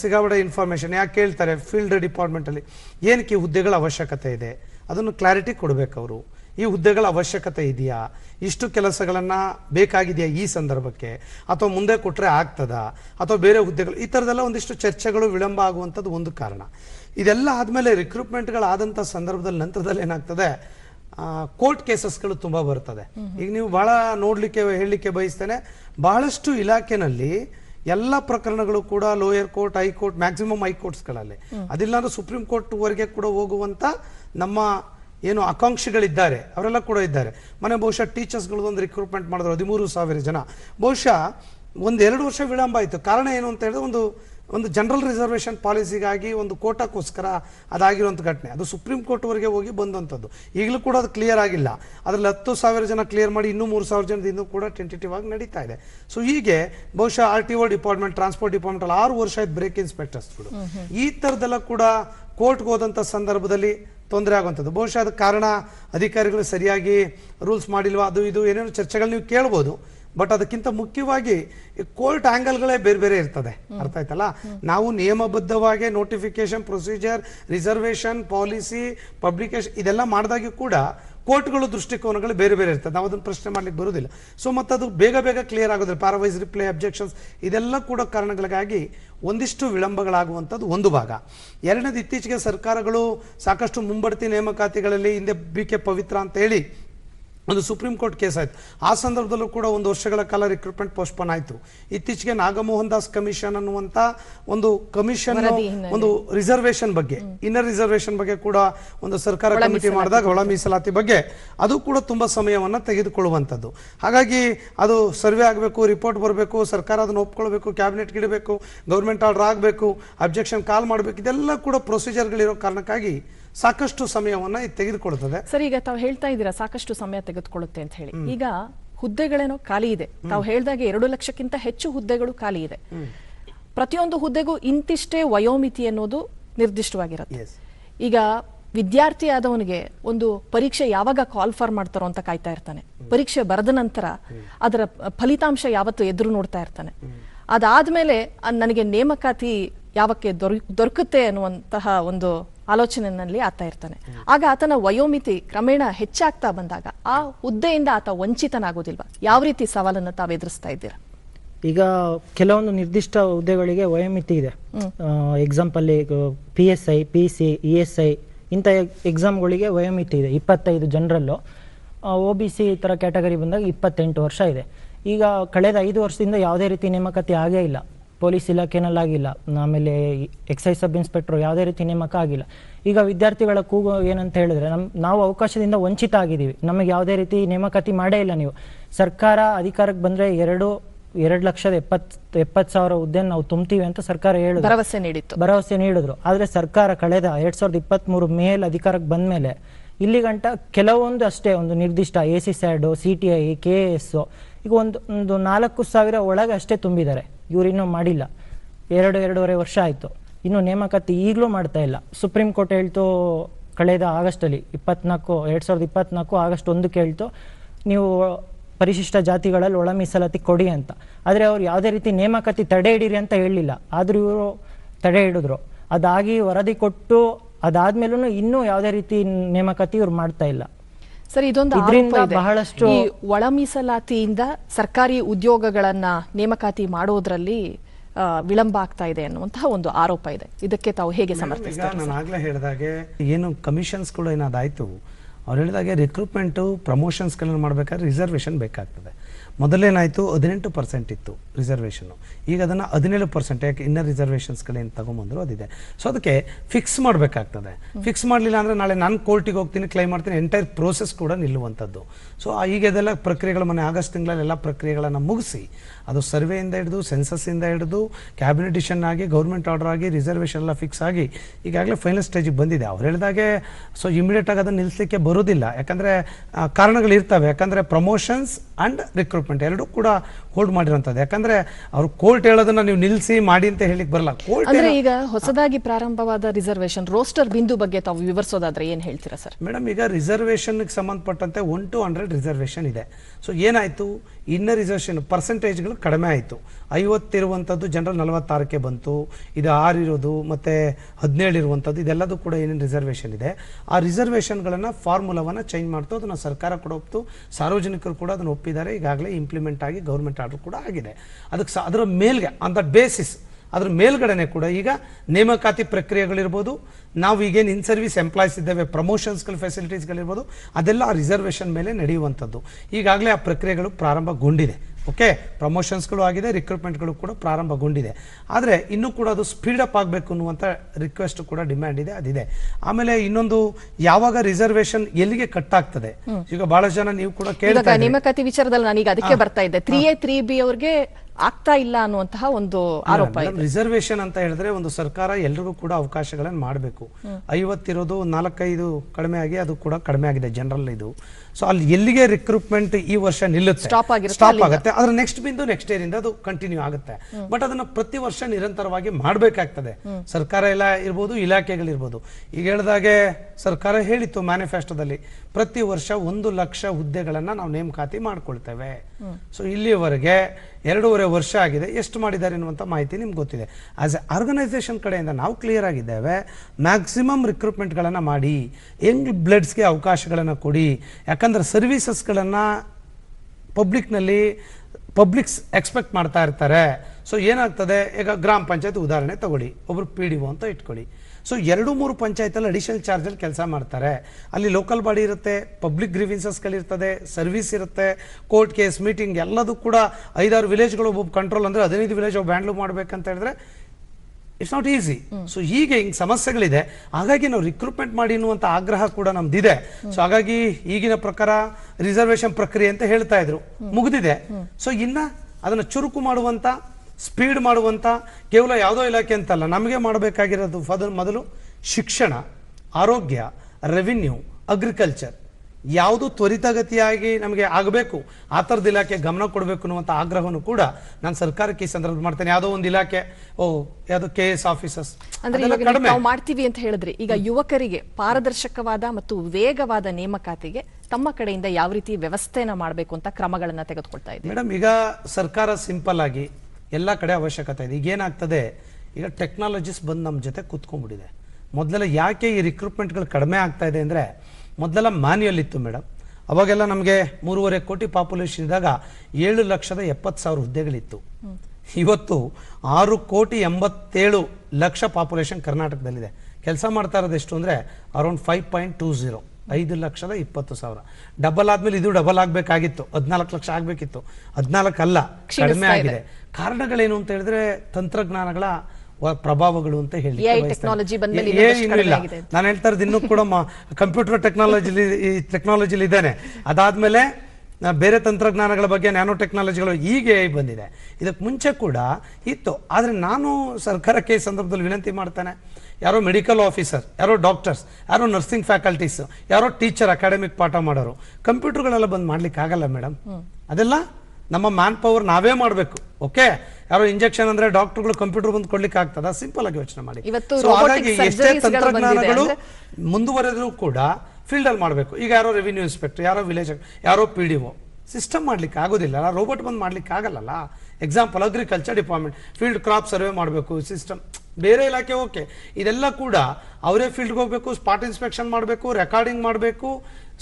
ಸಿಗಾಬಡ ಇನ್ಫಾರ್ಮೇಷನ್ ಯಾಕೆ ಕೇಳ್ತಾರೆ ಫೀಲ್ಡ್ ಡಿಪಾರ್ಟ್ಮೆಂಟಲ್ಲಿ ಏನಕ್ಕೆ ಹುದ್ದೆಗಳ ಅವಶ್ಯಕತೆ ಇದೆ, ಅದನ್ನು ಕ್ಲಾರಿಟಿ ಕೊಡಬೇಕು ಅವರು. ಈ ಹುದ್ದೆಗಳ ಅವಶ್ಯಕತೆ ಇದೆಯಾ? ಇಷ್ಟು ಕೆಲಸಗಳನ್ನು ಬೇಕಾಗಿದೆಯಾ ಈ ಸಂದರ್ಭಕ್ಕೆ? ಅಥವಾ ಮುಂದೆ ಕೊಟ್ಟರೆ ಆಗ್ತದಾ? ಅಥವಾ ಬೇರೆ ಹುದ್ದೆಗಳು? ಈ ಥರದೆಲ್ಲ ಒಂದಿಷ್ಟು ಚರ್ಚೆಗಳು ವಿಳಂಬ ಆಗುವಂಥದ್ದು ಒಂದು ಕಾರಣ. ಇದೆಲ್ಲ ಆದಮೇಲೆ ರಿಕ್ರೂಟ್ಮೆಂಟ್ಗಳಾದಂಥ ಸಂದರ್ಭದಲ್ಲಿ ನಂತರದಲ್ಲಿ ಏನಾಗ್ತದೆ? ಕೋರ್ಟ್ ಕೇಸಸ್ಗಳು ತುಂಬ ಬರ್ತದೆ. ಈಗ ನೀವು ಬಹಳ ನೋಡಲಿಕ್ಕೆ ಹೇಳಲಿಕ್ಕೆ ಬಯಸ್ತೇನೆ ಬಹಳಷ್ಟು ಇಲಾಖೆನಲ್ಲಿ ಎಲ್ಲ ಪ್ರಕರಣಗಳು ಕೂಡ lower court high court maximum ಹೈಕೋರ್ಟ್ಸ್ಗಳಲ್ಲಿ ಅದಿಲ್ಲ ಅಂದ್ರೆ ಸುಪ್ರೀಂ ಕೋರ್ಟ್ವರೆಗೆ ಕೂಡ ಹೋಗುವಂತ ನಮ್ಮ ಏನು ಆಕಾಂಕ್ಷಿಗಳಿದ್ದಾರೆ ಅವರೆಲ್ಲ ಕೂಡ ಇದ್ದಾರೆ. ಮನೆ ಬಹುಶಃ ಟೀಚರ್ಸ್ಗಳದೊಂದು ರಿಕ್ರೂಟ್ಮೆಂಟ್ ಮಾಡಿದ್ರು ಹದಿಮೂರು ಸಾವಿರ ಜನ. ಬಹುಶಃ ಒಂದು ಎರಡು ವರ್ಷ ವಿಳಂಬ ಆಯಿತು. ಕಾರಣ ಏನು ಅಂತ ಹೇಳಿದ್ರೆ ಒಂದು ಒಂದು ಜನರಲ್ ರಿಸರ್ವೇಷನ್ ಪಾಲಿಸಿಗಾಗಿ ಒಂದು ಕೋಟಾಕ್ಕೋಸ್ಕರ ಅದಾಗಿರುವಂಥ ಘಟನೆ. ಅದು ಸುಪ್ರೀಂ ಕೋರ್ಟ್ವರೆಗೆ ಹೋಗಿ ಬಂದಂಥದ್ದು. ಈಗಲೂ ಕೂಡ ಅದು ಕ್ಲಿಯರ್ ಆಗಿಲ್ಲ. ಅದರಲ್ಲಿ ಹತ್ತು ಸಾವಿರ ಜನ ಕ್ಲಿಯರ್ ಮಾಡಿ ಇನ್ನೂ ಮೂರು ಸಾವಿರ ಜನದ ಇನ್ನೂ ಕೂಡ ಟೆಂಟೇಟಿವ್ ಆಗಿ ನಡೀತಾ ಇದೆ. ಸೊ ಹೀಗೆ ಬಹುಶಃ R T O department transport department ಅಲ್ಲಿ ಆರು ವರ್ಷ ಆಯ್ತು ಬ್ರೇಕ್ ಇನ್ಸ್ಪೆಕ್ಟರ್ಸ್ಗಳು ಈ ಥರದ್ದೆಲ್ಲ ಕೂಡ ಕೋರ್ಟ್ಗೆ ಹೋದಂಥ ಸಂದರ್ಭದಲ್ಲಿ ತೊಂದರೆ ಆಗುವಂಥದ್ದು. ಬಹುಶಃ ಅದಕ್ಕೆ ಕಾರಣ ಅಧಿಕಾರಿಗಳು ಸರಿಯಾಗಿ ರೂಲ್ಸ್ ಮಾಡಿಲ್ವಾ ಅದು ಇದು ಏನೇನು ಚರ್ಚೆಗಳು ನೀವು ಕೇಳ್ಬೋದು. ಬಟ್ ಅದಕ್ಕಿಂತ ಮುಖ್ಯವಾಗಿ ಕೋರ್ಟ್ ಆ್ಯಂಗಲ್ಗಳೇ ಬೇರೆ ಬೇರೆ ಇರ್ತದೆ. ಅರ್ಥ ಆಯ್ತಲ್ಲ? ನಾವು ನಿಯಮಬದ್ಧವಾಗಿ notification procedure reservation policy publication ಇದೆಲ್ಲ ಮಾಡಿದಾಗ್ಯೂ ಕೂಡ ಕೋರ್ಟ್ಗಳು ದೃಷ್ಟಿಕೋನಗಳು ಬೇರೆ ಬೇರೆ ಇರ್ತದೆ. ನಾವು ಅದನ್ನು ಪ್ರಶ್ನೆ ಮಾಡಲಿಕ್ಕೆ ಬರುವುದಿಲ್ಲ. ಸೊ ಮತ್ತು ಅದು ಬೇಗ ಬೇಗ ಕ್ಲಿಯರ್ ಆಗೋದಿಲ್ಲ. ಪ್ಯಾರವೈಸ್ ರಿಪ್ಲೈ ಅಬ್ಜೆಕ್ಷನ್ಸ್ ಇದೆಲ್ಲ ಕೂಡ ಕಾರಣಗಳಿಗಾಗಿ ಒಂದಿಷ್ಟು ವಿಳಂಬಗಳಾಗುವಂಥದ್ದು ಒಂದು ಭಾಗ. ಎರಡನೇದು ಇತ್ತೀಚೆಗೆ ಸರ್ಕಾರಗಳು ಸಾಕಷ್ಟು ಮುಂಬಡ್ತಿ ನೇಮಕಾತಿಗಳಲ್ಲಿ ಹಿಂದೆ ಬಿ ಕೆ ಪವಿತ್ರ ಅಂತ ಹೇಳಿ ಒಂದು ಸುಪ್ರೀಂ ಕೋರ್ಟ್ ಕೇಸ್ ಆಯಿತು. ಆ ಸಂದರ್ಭದಲ್ಲೂ ಕೂಡ ಒಂದು ವರ್ಷಗಳ ಕಾಲ ರಿಕ್ರೂಟ್ಮೆಂಟ್ ಪೋಸ್ಟ್ಪೋನ್ ಆಯಿತು. ಇತ್ತೀಚೆಗೆ ನಾಗಮೋಹನ್ ದಾಸ್ ಕಮಿಷನ್ ಅನ್ನುವಂಥ ಒಂದು ಕಮಿಷನ್ ಒಂದು ರಿಸರ್ವೇಷನ್ ಬಗ್ಗೆ ಇನ್ನರ್ ರಿಸರ್ವೇಷನ್ ಬಗ್ಗೆ ಕೂಡ ಒಂದು ಸರ್ಕಾರ ಕಮಿಟಿ ಮಾಡಿದಾಗ ಒಳ ಮೀಸಲಾತಿ ಬಗ್ಗೆ ಅದು ಕೂಡ ತುಂಬ ಸಮಯವನ್ನು ತೆಗೆದುಕೊಳ್ಳುವಂಥದ್ದು. ಹಾಗಾಗಿ ಅದು ಸರ್ವೆ ಆಗಬೇಕು ರಿಪೋರ್ಟ್ ಬರಬೇಕು ಸರ್ಕಾರ ಅದನ್ನು ಒಪ್ಕೊಳ್ಬೇಕು ಕ್ಯಾಬಿನೆಟ್ಗೆ ಇಡಬೇಕು ಗೌರ್ಮೆಂಟ್ ಆರ್ಡರ್ ಆಗಬೇಕು ಅಬ್ಜೆಕ್ಷನ್ ಕಾಲ್ ಮಾಡಬೇಕು ಇದೆಲ್ಲ ಕೂಡ ಪ್ರೊಸೀಜರ್ಗಳಿರೋ ಕಾರಣಕ್ಕಾಗಿ ಸಾಕಷ್ಟು ಸಮಯವನ್ನ ಇದು ತೆಗೆದುಕೊಳ್ತದೆ. ಸರ್ ಈಗ ತಾವು ಹೇಳ್ತಾ ಇದ್ದೀರಾ ಸಾಕಷ್ಟು ಸಮಯ ತೆಗೆದುಕೊಳ್ಳುತ್ತೆ ಅಂತ ಹೇಳಿ. ಈಗ ಹುದ್ದೆಗಳೇನೋ ಖಾಲಿ ಇದೆ. ತಾವು ಹೇಳ್ದಾಗೆ ಎರಡು ಲಕ್ಷಕ್ಕಿಂತ ಹೆಚ್ಚು ಹುದ್ದೆಗಳು ಖಾಲಿ ಇದೆ. ಪ್ರತಿಯೊಂದು ಹುದ್ದೆಗೂ ಇಂತಿಷ್ಟೇ ವಯೋಮಿತಿ ಅನ್ನೋದು ನಿರ್ದಿಷ್ಟವಾಗಿರುತ್ತೆ. ಈಗ ವಿದ್ಯಾರ್ಥಿ ಆದವನಿಗೆ ಒಂದು ಪರೀಕ್ಷೆ ಯಾವಾಗ ಕಾಲ್ ಫಾರ್ ಮಾಡ್ತಾರೋ ಅಂತ ಕಾಯ್ತಾ ಇರ್ತಾನೆ. ಪರೀಕ್ಷೆ ಬರೆದ ನಂತರ ಅದರ ಫಲಿತಾಂಶ ಯಾವತ್ತು ಎದುರು ನೋಡ್ತಾ ಇರ್ತಾನೆ. ಅದಾದ್ಮೇಲೆ ನನಗೆ ನೇಮಕಾತಿ ಯಾವಕ್ಕೆ ದೊರ ದೊರಕುತ್ತೆ ಅನ್ನುವಂತಹ ಒಂದು ಆಲೋಚನೆಯಲ್ಲಿ ಆತ ಇರ್ತಾನೆ. ಆಗ ಆತನ ವಯೋಮಿತಿ ಕ್ರಮೇಣ ಹೆಚ್ಚಾಗ್ತಾ ಬಂದಾಗ ಆ ಹುದ್ದೆಯಿಂದ ಆತ ವಂಚಿತನಾಗೋದಿಲ್ವಾ? ಯಾವ ರೀತಿ ಸವಾಲನ್ನು ತಾವು ಎದುರಿಸ್ತಾ ಇದ್ದೀರಾ? ಈಗ ಕೆಲವೊಂದು ನಿರ್ದಿಷ್ಟ ಹುದ್ದೆಗಳಿಗೆ ವಯೋಮಿತಿ ಇದೆ. Example P S I P C E S I ಇಂಥ ಎಕ್ಸಾಮ್ಗಳಿಗೆ ವಯೋಮಿತಿ ಇದೆ ಇಪ್ಪತ್ತೈದು ಜನರಲ್ಲು. ಒ ಬಿ ಸಿ ಈ ಥರ ಕ್ಯಾಟಗರಿ ಬಂದಾಗ ಇಪ್ಪತ್ತೆಂಟು ವರ್ಷ ಇದೆ. ಈಗ ಕಳೆದ ಐದು ವರ್ಷದಿಂದ ಯಾವುದೇ ರೀತಿ ನೇಮಕಾತಿ ಆಗೇ ಇಲ್ಲ. ಪೊಲೀಸ್ ಇಲಾಖೆನಲ್ಲಿ ಆಗಿಲ್ಲ ಆಮೇಲೆ ಎಕ್ಸೈಸ್ ಸಬ್ ಇನ್ಸ್ಪೆಕ್ಟರ್ ಯಾವುದೇ ರೀತಿ ನೇಮಕ ಆಗಿಲ್ಲ. ಈಗ ವಿದ್ಯಾರ್ಥಿಗಳ ಕೂಗು ಏನಂತ ಹೇಳಿದ್ರೆ ನಮ್ ನಾವು ಅವಕಾಶದಿಂದ ವಂಚಿತ ಆಗಿದ್ದೀವಿ. ನಮಗೆ ಯಾವುದೇ ರೀತಿ ನೇಮಕಾತಿ ಮಾಡೇ ಇಲ್ಲ ನೀವು. ಸರ್ಕಾರ ಅಧಿಕಾರಕ್ಕೆ ಬಂದರೆ ಎರಡು ಎರಡು ಲಕ್ಷದ ಎಪ್ಪತ್ತು ಎಪ್ಪತ್ತು ಸಾವಿರ ಹುದ್ದೆಯನ್ನು ನಾವು ತುಂಬ್ತೀವಿ ಅಂತ ಸರ್ಕಾರ ಹೇಳಿದ್ರು. ಭರವಸೆ ನೀಡಿತ್ತು. ಭರವಸೆ ನೀಡಿದ್ರು. ಆದರೆ ಸರ್ಕಾರ ಕಳೆದ ಎರಡ್ ಸಾವಿರದ ಇಪ್ಪತ್ತ್ಮೂರು ಮೇಲ್ ಅಧಿಕಾರಕ್ಕೆ ಬಂದ ಮೇಲೆ ಇಲ್ಲಿ ಗಂಟ ಕೆಲವೊಂದು ಅಷ್ಟೇ ಒಂದು ನಿರ್ದಿಷ್ಟ A C ಸ್ಯಾಡು C T I K S ಈಗ ಒಂದು ಒಂದು ನಾಲ್ಕು ಸಾವಿರ ಒಳಗೆ ಅಷ್ಟೇ ತುಂಬಿದ್ದಾರೆ. ಇವ್ರು ಇನ್ನೂ ಮಾಡಿಲ್ಲ. ಎರಡು, ಎರಡೂವರೆ ವರ್ಷ ಆಯಿತು. ಇನ್ನು ನೇಮಕಾತಿ ಈಗಲೂ ಮಾಡ್ತಾ ಇಲ್ಲ. ಸುಪ್ರೀಂ ಕೋರ್ಟ್ ಹೇಳ್ತು, ಕಳೆದ ಆಗಸ್ಟಲ್ಲಿ, ಇಪ್ಪತ್ನಾಲ್ಕು, ಎರಡು ಸಾವಿರದ ಇಪ್ಪತ್ನಾಲ್ಕು ಆಗಸ್ಟ್ ಒಂದಕ್ಕೆ ಹೇಳ್ತು, ನೀವು ಪರಿಶಿಷ್ಟ ಜಾತಿಗಳಲ್ಲಿ ಒಳ ಮೀಸಲಾತಿ ಕೊಡಿ ಅಂತ. ಆದರೆ ಅವ್ರು ಯಾವುದೇ ರೀತಿ ನೇಮಕಾತಿ ತಡೆ ಹಿಡೀರಿ ಅಂತ ಹೇಳಲಿಲ್ಲ. ಆದರೂ ಇವರು ತಡೆ ಹಿಡಿದ್ರು. ಅದಾಗಿ ವರದಿ ಕೊಟ್ಟು ಅದಾದ್ಮೇಲೂ ಇನ್ನೂ ಯಾವುದೇ ರೀತಿ ನೇಮಕಾತಿ ಇವ್ರು ಮಾಡ್ತಾ ಇಲ್ಲ. ಸರ್ ಇದೊಂದು ಆರೋಪ ಇದೆ. ಬಹಳಷ್ಟು- ಈ ಒಳ ಮೀಸಲಾತಿಯಿಂದ ಸರ್ಕಾರಿ ಉದ್ಯೋಗಗಳನ್ನ ನೇಮಕಾತಿ ಮಾಡೋದ್ರಲ್ಲಿ ವಿಳಂಬ ಆಗ್ತಾ ಇದೆ ಅನ್ನುವಂತಹ ಒಂದು ಆರೋಪ ಇದೆ. ಇದಕ್ಕೆ ತಾವು ಹೇಗೆ ಸಮರ್ಥಿಸ್ತಾರೆ ನಾನು ಆಗ್ಲೇ ಹೇಳಿದಾಗೆ ಏನು ಕಮಿಷನ್ಸ್ಗಳು ಏನಾದಾಯ್ತು ಅವ್ರು ಹೇಳಿದಾಗೆ ರಿಕ್ರೂಟ್ಮೆಂಟು ಪ್ರಮೋಷನ್ಸ್ಗಳನ್ನ ಮಾಡಬೇಕಾದ್ರೆ ರಿಸರ್ವೇಷನ್ ಬೇಕಾಗ್ತದೆ. ಮೊದಲೇನಾಯಿತು? ಹದಿನೆಂಟು ಪರ್ಸೆಂಟ್ ಇತ್ತು ರಿಸರ್ವೇಷನ್ನು ಈಗ ಅದನ್ನು ಹದಿನೇಳು ಪರ್ಸೆಂಟ್ ಯಾಕೆ ಇನ್ನರ್ ಏನು ತೊಗೊಂಬಂದ್ರು ಅದಿದೆ. ಸೊ ಅದಕ್ಕೆ ಫಿಕ್ಸ್ ಮಾಡಬೇಕಾಗ್ತದೆ. ಫಿಕ್ಸ್ ಮಾಡಲಿಲ್ಲ ಅಂದರೆ ನಾಳೆ ನಾನು ಕೋರ್ಟಿಗೆ ಹೋಗ್ತೀನಿ ಕ್ಲೈಮ್ ಮಾಡ್ತೀನಿ ಎಂಟೈರ್ ಪ್ರೋಸೆಸ್ ಕೂಡ ನಿಲ್ಲುವಂಥದ್ದು. ಸೊ ಈಗ ಇದೆಲ್ಲ ಪ್ರಕ್ರಿಯೆಗಳು ಮೊನ್ನೆ ಆಗಸ್ಟ್ ತಿಂಗಳಲ್ಲಿ ಎಲ್ಲ ಪ್ರಕ್ರಿಯೆಗಳನ್ನು ಮುಗಿಸಿ ಅದು ಸರ್ವೆಯಿಂದ ಹಿಡಿದು ಸೆನ್ಸಸ್ಸಿಂದ ಹಿಡಿದು ಕ್ಯಾಬಿನೆಟ್ ಡಿಸಿಷನ್ ಆಗಿ ಗೌರ್ಮೆಂಟ್ ಆರ್ಡರ್ ಆಗಿ ರಿಸರ್ವೇಷನ್ ಎಲ್ಲ ಫಿಕ್ಸ್ ಆಗಿ ಈಗಾಗಲೇ ಫೈನಲ್ ಸ್ಟೇಜಿಗೆ ಬಂದಿದೆ. ಅವ್ರು ಹೇಳಿದಾಗೆ ಸೊ ಇಮಿಡಿಯೇಟ್ ಆಗಿ ಅದನ್ನು ನಿಲ್ಲಿಸಲಿಕ್ಕೆ ಬರೋದಿಲ್ಲ. ಯಾಕಂದರೆ ಕಾರಣಗಳು ಇರ್ತವೆ. ಯಾಕಂದರೆ ಪ್ರಮೋಷನ್ಸ್ ಆ್ಯಂಡ್ ರಿಕ್ರೂಟ್ಮೆಂಟ್ ಎರಡೂ ಕೂಡ ಹೋಲ್ಡ್ ಮಾಡಿರೋಂಥದ್ದು. ಯಾಕಂದ್ರೆ ಅವ್ರು ಕೋರ್ಟ್ ಹೇಳೋದನ್ನ ನೀವು ನಿಲ್ಲಿಸಿ ಮಾಡಿ ಅಂತ ಹೇಳಿಕ್ ಬರಲ್ಲ. ಕೋರ್ಟ್ ಅಂದ್ರೆ ಈಗ ಹೊಸದಾಗಿ ಪ್ರಾರಂಭವಾದ ರಿಸರ್ವೇಶನ್ ರೋಸ್ಟರ್ ಬಿಂದು ಬಗ್ಗೆ ತಾವು ವಿವರಿಸೋದಾದ್ರೆ ಏನ್ ಹೇಳ್ತೀರಾ ಸರ್? ಮೇಡಮ್ ಈಗ ರಿಸರ್ವೇಷನ್ಗೆ ಸಂಬಂಧಪಟ್ಟಂತೆ ಒನ್ ಟು ಹಂಡ್ರೆಡ್ ರಿಸರ್ವೇಶನ್ ಇದೆ. ಸೊ ಏನಾಯಿತು? ಇನ್ನ ರಿಸರ್ವೇಷನ್ ಪರ್ಸೆಂಟೇಜ್ಗಳು ಕಡಿಮೆ ಆಯಿತು. ಐವತ್ತಿರುವಂಥದ್ದು ಜನರಲ್ ನಲವತ್ತಾರಕ್ಕೆ ಬಂತು. ಇದು ಆರು ಇರೋದು ಮತ್ತು ಹದಿನೇಳು ಇರುವಂಥದ್ದು ಇದೆಲ್ಲದೂ ಕೂಡ ಏನೇನು ರಿಸರ್ವೇಶನ್ ಇದೆ. ಆ ರಿಸರ್ವೇಷನ್ಗಳನ್ನು ಫಾರ್ಮುಲಾವನ್ನು ಚೇಂಜ್ ಮಾಡ್ತು. ಅದನ್ನು ಸರ್ಕಾರ ಕೂಡ ಒಪ್ತು. ಸಾರ್ವಜನಿಕರು ಕೂಡ ಅದನ್ನು ಒಪ್ಪಿದ್ದಾರೆ. ಈಗಾಗಲೇ ಇಂಪ್ಲಿಮೆಂಟ್ ಆಗಿ ಗೌರ್ಮೆಂಟ್ ಆರ್ಡರ್ ಕೂಡ ಆಗಿದೆ. ಅದಕ್ಕೆ ಸ ಅದರ ಮೇಲ್ಗೆ ಆನ್ ದ ಬೇಸಿಸ್ ಅದ್ರ ಮೇಲ್ಗಡೆನೆ ಕೂಡ ಈಗ ನೇಮಕಾತಿ ಪ್ರಕ್ರಿಯೆಗಳಿರ್ಬೋದು, ನಾವು ಈಗೇನು ಇನ್ ಸರ್ವಿಸ್ ಎಂಪ್ಲಾಯ್ಸ್ ಇದ್ದೇವೆ ಪ್ರಮೋಷನ್ಸ್ಗಳು ಫೆಸಿಲಿಟೀಸ್ಗಳಿರ್ಬೋದು ಅದೆಲ್ಲ ರಿಸರ್ವೇಷನ್ ಮೇಲೆ ನಡೆಯುವಂಥದ್ದು. ಈಗಾಗಲೇ ಆ ಪ್ರಕ್ರಿಯೆಗಳು ಪ್ರಾರಂಭಗೊಂಡಿದೆ. ಓಕೆ ಪ್ರಮೋಷನ್ಸ್ಗಳು ಆಗಿದೆ ರಿಕ್ರೂಟ್ಮೆಂಟ್ಗಳು ಕೂಡ ಪ್ರಾರಂಭಗೊಂಡಿದೆ. ಆದರೆ ಇನ್ನೂ ಕೂಡ ಅದು ಸ್ಪೀಡಪ್ ಆಗಬೇಕು ಅನ್ನುವಂಥ ರಿಕ್ವೆಸ್ಟ್ ಕೂಡ ಡಿಮ್ಯಾಂಡ್ ಇದೆ ಅದಿದೆ. ಆಮೇಲೆ ಇನ್ನೊಂದು ಯಾವಾಗ ರಿಸರ್ವೇಶನ್ ಎಲ್ಲಿಗೆ ಕಟ್ ಆಗ್ತದೆ? ಈಗ ಬಹಳ ಜನ ನೀವು ಕೂಡ ಇದ್ದೀರಿ. ನೇಮಕಾತಿ ವಿಚಾರದಲ್ಲಿ ನಾನೀಗ ಅದಕ್ಕೆ ಬರ್ತಾ ಇದ್ದೆ. ತ್ರೀ ಎ ತ್ರೀ ಬಿ ಅವ್ರಿಗೆ ಆಗ್ತಾ ಇಲ್ಲ ಅನ್ನುವಂತಹ ಒಂದು ಆರೋಪ ರಿಸರ್ವೇಶನ್ ಅಂತ ಹೇಳಿದ್ರೆ ಒಂದು ಸರ್ಕಾರ ಎಲ್ರಿಗೂ ಕೂಡ ಅವಕಾಶಗಳನ್ನು ಮಾಡಬೇಕು. ಐವತ್ತಿರೋದು ನಾಲ್ಕೈದು ಕಡಿಮೆ ಆಗಿ ಅದು ಕೂಡ ಕಡಿಮೆ ಆಗಿದೆ ಜನರಲ್ ಇದು. ಸೊ ಅಲ್ಲಿ ಎಲ್ಲಿಗೆ ರಿಕ್ರೂಟ್ಮೆಂಟ್ ಈ ವರ್ಷ ನಿಲ್ಲುತ್ತೆ? ಸ್ಟಾಪ್ ಸ್ಟಾಪ್ ಆಗುತ್ತೆ. ಅದ್ರ ನೆಕ್ಸ್ಟ್ ಬಿಂದು ನೆಕ್ಸ್ಟ್ ಇಯರ್ ಇಂದ ಅದು ಕಂಟಿನ್ಯೂ ಆಗುತ್ತೆ. ಬಟ್ ಅದನ್ನ ಪ್ರತಿ ವರ್ಷ ನಿರಂತರವಾಗಿ ಮಾಡಬೇಕಾಗ್ತದೆ. ಸರ್ಕಾರ ಎಲ್ಲ ಇರ್ಬೋದು ಇಲಾಖೆಗಳಿರ್ಬೋದು ಈಗ ಹೇಳಿದಾಗೆ ಸರ್ಕಾರ ಹೇಳಿತ್ತು ಮ್ಯಾನಿಫೆಸ್ಟೋದಲ್ಲಿ ಪ್ರತಿ ವರ್ಷ ಒಂದು ಲಕ್ಷ ಹುದ್ದೆಗಳನ್ನ ನಾವು ನೇಮಕಾತಿ ಮಾಡ್ಕೊಳ್ತೇವೆ. ಸೊ ಇಲ್ಲಿಯವರೆಗೆ ಎರಡೂವರೆ ವರ್ಷ ಆಗಿದೆ. ಎಷ್ಟು ಮಾಡಿದ್ದಾರೆ ಅನ್ನುವಂಥ ಮಾಹಿತಿ ನಿಮ್ಗೆ ಗೊತ್ತಿದೆ. ಆಸ್ ಎ ಆರ್ಗನೈಸೇಷನ್ ಕಡೆಯಿಂದ ನಾವು ಕ್ಲಿಯರ್ ಆಗಿದ್ದೇವೆ ಮ್ಯಾಕ್ಸಿಮಮ್ ರಿಕ್ರೂಟ್ಮೆಂಟ್ಗಳನ್ನು ಮಾಡಿ ಯಂಗ್ ಬ್ಲಡ್ಸ್ಗೆ ಅವಕಾಶಗಳನ್ನು ಕೊಡಿ. ಯಾಕಂದ್ರೆ ಸರ್ವೀಸಸ್ಗಳನ್ನು ಪಬ್ಲಿಕ್ನಲ್ಲಿ ಪಬ್ಲಿಕ್ಸ್ ಎಕ್ಸ್ಪೆಕ್ಟ್ ಮಾಡ್ತಾ ಇರ್ತಾರೆ. ಸೊ ಏನಾಗ್ತದೆ? ಈಗ ಗ್ರಾಮ ಪಂಚಾಯತ್ ಉದಾಹರಣೆ ತಗೊಳ್ಳಿ. ಒಬ್ಬರು ಪಿ ಡಿ ಒ ಅಂತ ಇಟ್ಕೊಳ್ಳಿ. ಸೊ ಎರಡು ಮೂರು ಪಂಚಾಯತಲ್ಲಿ ಅಡಿಷನಲ್ ಚಾರ್ಜಲ್ಲಿ ಕೆಲಸ ಮಾಡ್ತಾರೆ. ಅಲ್ಲಿ ಲೋಕಲ್ ಬಾಡಿ ಇರುತ್ತೆ ಪಬ್ಲಿಕ್ ಗ್ರೀವಿನ್ಸಸ್ಗಳಿರ್ತದೆ ಸರ್ವಿಸ್ ಇರುತ್ತೆ ಕೋರ್ಟ್ ಕೇಸ್ ಮೀಟಿಂಗ್ ಎಲ್ಲದೂ ಕೂಡ ಐದಾರು ವಿಲೇಜ್ಗಳು ಒಬ್ಬೊಬ್ಬ ಕಂಟ್ರೋಲ್ ಅಂದರೆ ಹದಿನೈದು ವಿಲೇಜ್ ಒಬ್ಬ ಹ್ಯಾಂಡ್ಲ್ ಮಾಡಬೇಕಂತ ಹೇಳಿದ್ರೆ ಇಟ್ಸ್ ನಾಟ್ ಈಸಿ ಸೊ ಹೀಗೆ ಹಿಂಗೆ ಸಮಸ್ಯೆಗಳಿದೆ. ಹಾಗಾಗಿ ನಾವು ರಿಕ್ರೂಟ್ಮೆಂಟ್ ಮಾಡಿ ಅನ್ನುವಂಥ ಆಗ್ರಹ ಕೂಡ ನಮ್ದಿದೆ. ಸೊ ಹಾಗಾಗಿ ಈಗಿನ ಪ್ರಕಾರ ರಿಸರ್ವೇಶನ್ ಪ್ರಕ್ರಿಯೆ ಅಂತ ಹೇಳ್ತಾ ಇದ್ರು. ಮುಗಿದಿದೆ. ಸೊ ಇನ್ನ ಅದನ್ನ ಚುರುಕು ಮಾಡುವಂತ ಸ್ಪೀಡ್ ಮಾಡುವಂಥ ಕೇವಲ ಯಾವುದೋ ಇಲಾಖೆ ಅಂತಲ್ಲ ನಮಗೆ ಮಾಡಬೇಕಾಗಿರೋದು ಫದ ಮೊದಲು ಶಿಕ್ಷಣ ಆರೋಗ್ಯ ರೆವಿನ್ಯೂ ಅಗ್ರಿಕಲ್ಚರ್ ಯಾವುದು ತ್ವರಿತಗತಿಯಾಗಿ ನಮಗೆ ಆಗಬೇಕು ಆ ಥರದ ಇಲಾಖೆ ಗಮನ ಕೊಡಬೇಕು ಅನ್ನುವಂಥ ಆಗ್ರಹವನ್ನು ಕೂಡ ನಾನು ಸರ್ಕಾರಕ್ಕೆ ಈ ಸಂದರ್ಭ ಮಾಡ್ತೇನೆ. ಯಾವುದೋ ಒಂದು ಇಲಾಖೆ ಓ ಯಾವುದೋ ಕೆ ಎಸ್ ಆಫೀಸರ್ಸ್ ಅಂದ್ರೆ ಮಾಡ್ತೀವಿ ಅಂತ ಹೇಳಿದ್ರೆ ಈಗ ಯುವಕರಿಗೆ ಪಾರದರ್ಶಕವಾದ ಮತ್ತು ವೇಗವಾದ ನೇಮಕಾತಿಗೆ ತಮ್ಮ ಕಡೆಯಿಂದ ಯಾವ ರೀತಿ ವ್ಯವಸ್ಥೆನ ಮಾಡಬೇಕು ಅಂತ ಕ್ರಮಗಳನ್ನು ತೆಗೆದುಕೊಳ್ತಾ ಇದೆ ಮೇಡಮ್ ಈಗ ಸರ್ಕಾರ ಸಿಂಪಲ್ ಆಗಿ ಎಲ್ಲ ಕಡೆ ಅವಶ್ಯಕತೆ ಇದೆ. ಈಗ ಏನಾಗ್ತದೆ, ಈಗ ಟೆಕ್ನಾಲಜೀಸ್ ಬಂದು ನಮ್ಮ ಜೊತೆ ಕೂತ್ಕೊಂಡ್ಬಿಟ್ಟಿದೆ. ಮೊದಲೆಲ್ಲ ಯಾಕೆ ಈ ರಿಕ್ರೂಟ್ಮೆಂಟ್ಗಳು ಕಡಿಮೆ ಆಗ್ತಾ ಇದೆ ಅಂದರೆ, ಮೊದಲೆಲ್ಲ ಮ್ಯಾನ್ಯಲ್ ಇತ್ತು ಮೇಡಮ್ ಅವಾಗೆಲ್ಲ ನಮಗೆ ಮೂರುವರೆ ಕೋಟಿ ಪಾಪ್ಯುಲೇಷನ್ ಇದ್ದಾಗ ಏಳು ಲಕ್ಷದ ಎಪ್ಪತ್ತು ಸಾವಿರ ಹುದ್ದೆಗಳಿತ್ತು. ಇವತ್ತು ಆರು ಕೋಟಿ ಎಂಬತ್ತೇಳು ಲಕ್ಷ ಪಾಪ್ಯುಲೇಷನ್ ಕರ್ನಾಟಕದಲ್ಲಿದೆ. ಕೆಲಸ ಮಾಡ್ತಾ ಇರೋದು ಎಷ್ಟು ಅಂದರೆ around five point two zero ಐದು ಲಕ್ಷದ ಇಪ್ಪತ್ತು ಸಾವಿರ. ಡಬಲ್ ಆದ್ಮೇಲೆ ಇದು ಡಬಲ್ ಆಗಬೇಕಾಗಿತ್ತು. ಹದಿನಾಲ್ಕು ಲಕ್ಷ ಆಗಬೇಕಿತ್ತು. ಹದಿನಾಲ್ಕು ಅಲ್ಲ ಕಡಿಮೆ ಆಗಿದೆ. ಕಾರಣಗಳೇನು ಅಂತ ಹೇಳಿದ್ರೆ ತಂತ್ರಜ್ಞಾನಗಳ ಪ್ರಭಾವಗಳು ಅಂತ ಹೇಳಿ ನಾನು ಹೇಳ್ತಾ ಇರೋದು ಇನ್ನೂ ಕೂಡ ಕಂಪ್ಯೂಟರ್ ಟೆಕ್ನಾಲಜಿ ಈ ಟೆಕ್ನಾಲಜಿಲಿ ಇದ್ದಾನೆ. ಅದಾದ್ಮೇಲೆ ಬೇರೆ ತಂತ್ರಜ್ಞಾನಗಳ ಬಗ್ಗೆ ನ್ಯಾನೋ ಟೆಕ್ನಾಲಜಿಗಳು ಈಗ ಬಂದಿದೆ. ಇದಕ್ಕೆ ಮುಂಚೆ ಕೂಡ ಇತ್ತು. ಆದರೆ ನಾನು ಸರ್ಕಾರಕ್ಕೆ ಈ ಸಂದರ್ಭದಲ್ಲಿ ವಿನಂತಿ ಮಾಡ್ತೇನೆ. ಯಾರೋ ಮೆಡಿಕಲ್ ಆಫೀಸರ್ ಯಾರೋ ಡಾಕ್ಟರ್ಸ್ ಯಾರೋ ನರ್ಸಿಂಗ್ ಫ್ಯಾಕಲ್ಟೀಸ್ ಯಾರೋ ಟೀಚರ್ ಅಕಾಡೆಮಿಕ್ ಪಾಠ ಮಾಡೋರು. ಕಂಪ್ಯೂಟರ್ಗಳೆಲ್ಲ ಬಂದು ಮಾಡ್ಲಿಕ್ಕೆ ಆಗಲ್ಲ ಮೇಡಮ್ ಅದೆಲ್ಲ ನಮ್ಮ ಮ್ಯಾನ್ ಪವರ್ ನಾವೇ ಮಾಡಬೇಕು. ಓಕೆ? ಯಾರೋ ಇಂಜೆಕ್ಷನ್ ಅಂದ್ರೆ ಡಾಕ್ಟರ್ಗಳು ಕಂಪ್ಯೂಟರ್ ಬಂದು ಕೊಡ್ಲಿಕ್ಕೆ ಆಗ್ತದ? ಸಿಂಪಲ್ ಆಗಿ ಯೋಚನೆ ಮಾಡಿ. ಹಾಗಾಗಿ ಎಷ್ಟೇ ತಂತ್ರಜ್ಞಾನಗಳು ಮುಂದುವರೆದರೂ ಕೂಡ ಫೀಲ್ಡ್ ಅಲ್ಲಿ ಮಾಡಬೇಕು. ಈಗ ಯಾರೋ ರೆವಿನ್ಯೂ ಇನ್ಸ್ಪೆಕ್ಟರ್ ಯಾರೋ ವಿಲೇಜ್ ಯಾರೋ ಪಿ ಡಿ ಒ ಸಿಸ್ಟಮ್ ಮಾಡ್ಲಿಕ್ಕೆ ಆಗೋದಿಲ್ಲ. ರೋಬೋಟ್ ಬಂದು ಮಾಡ್ಲಿಕ್ಕೆ ಆಗಲ್ಲಲ್ಲ? Example agriculture department field crop survey ಮಾಡಬೇಕು ಸಿಸ್ಟಮ್ ಬೇರೆ ಇಲಾಖೆ ಓಕೆ. ಇದೆಲ್ಲ ಕೂಡ ಅವರೇ ಫೀಲ್ಡ್ಗೆ ಹೋಗ್ಬೇಕು ಸ್ಪಾಟ್ ಇನ್ಸ್ಪೆಕ್ಷನ್ ಮಾಡಬೇಕು ರೆಕಾರ್ಡಿಂಗ್ ಮಾಡಬೇಕು.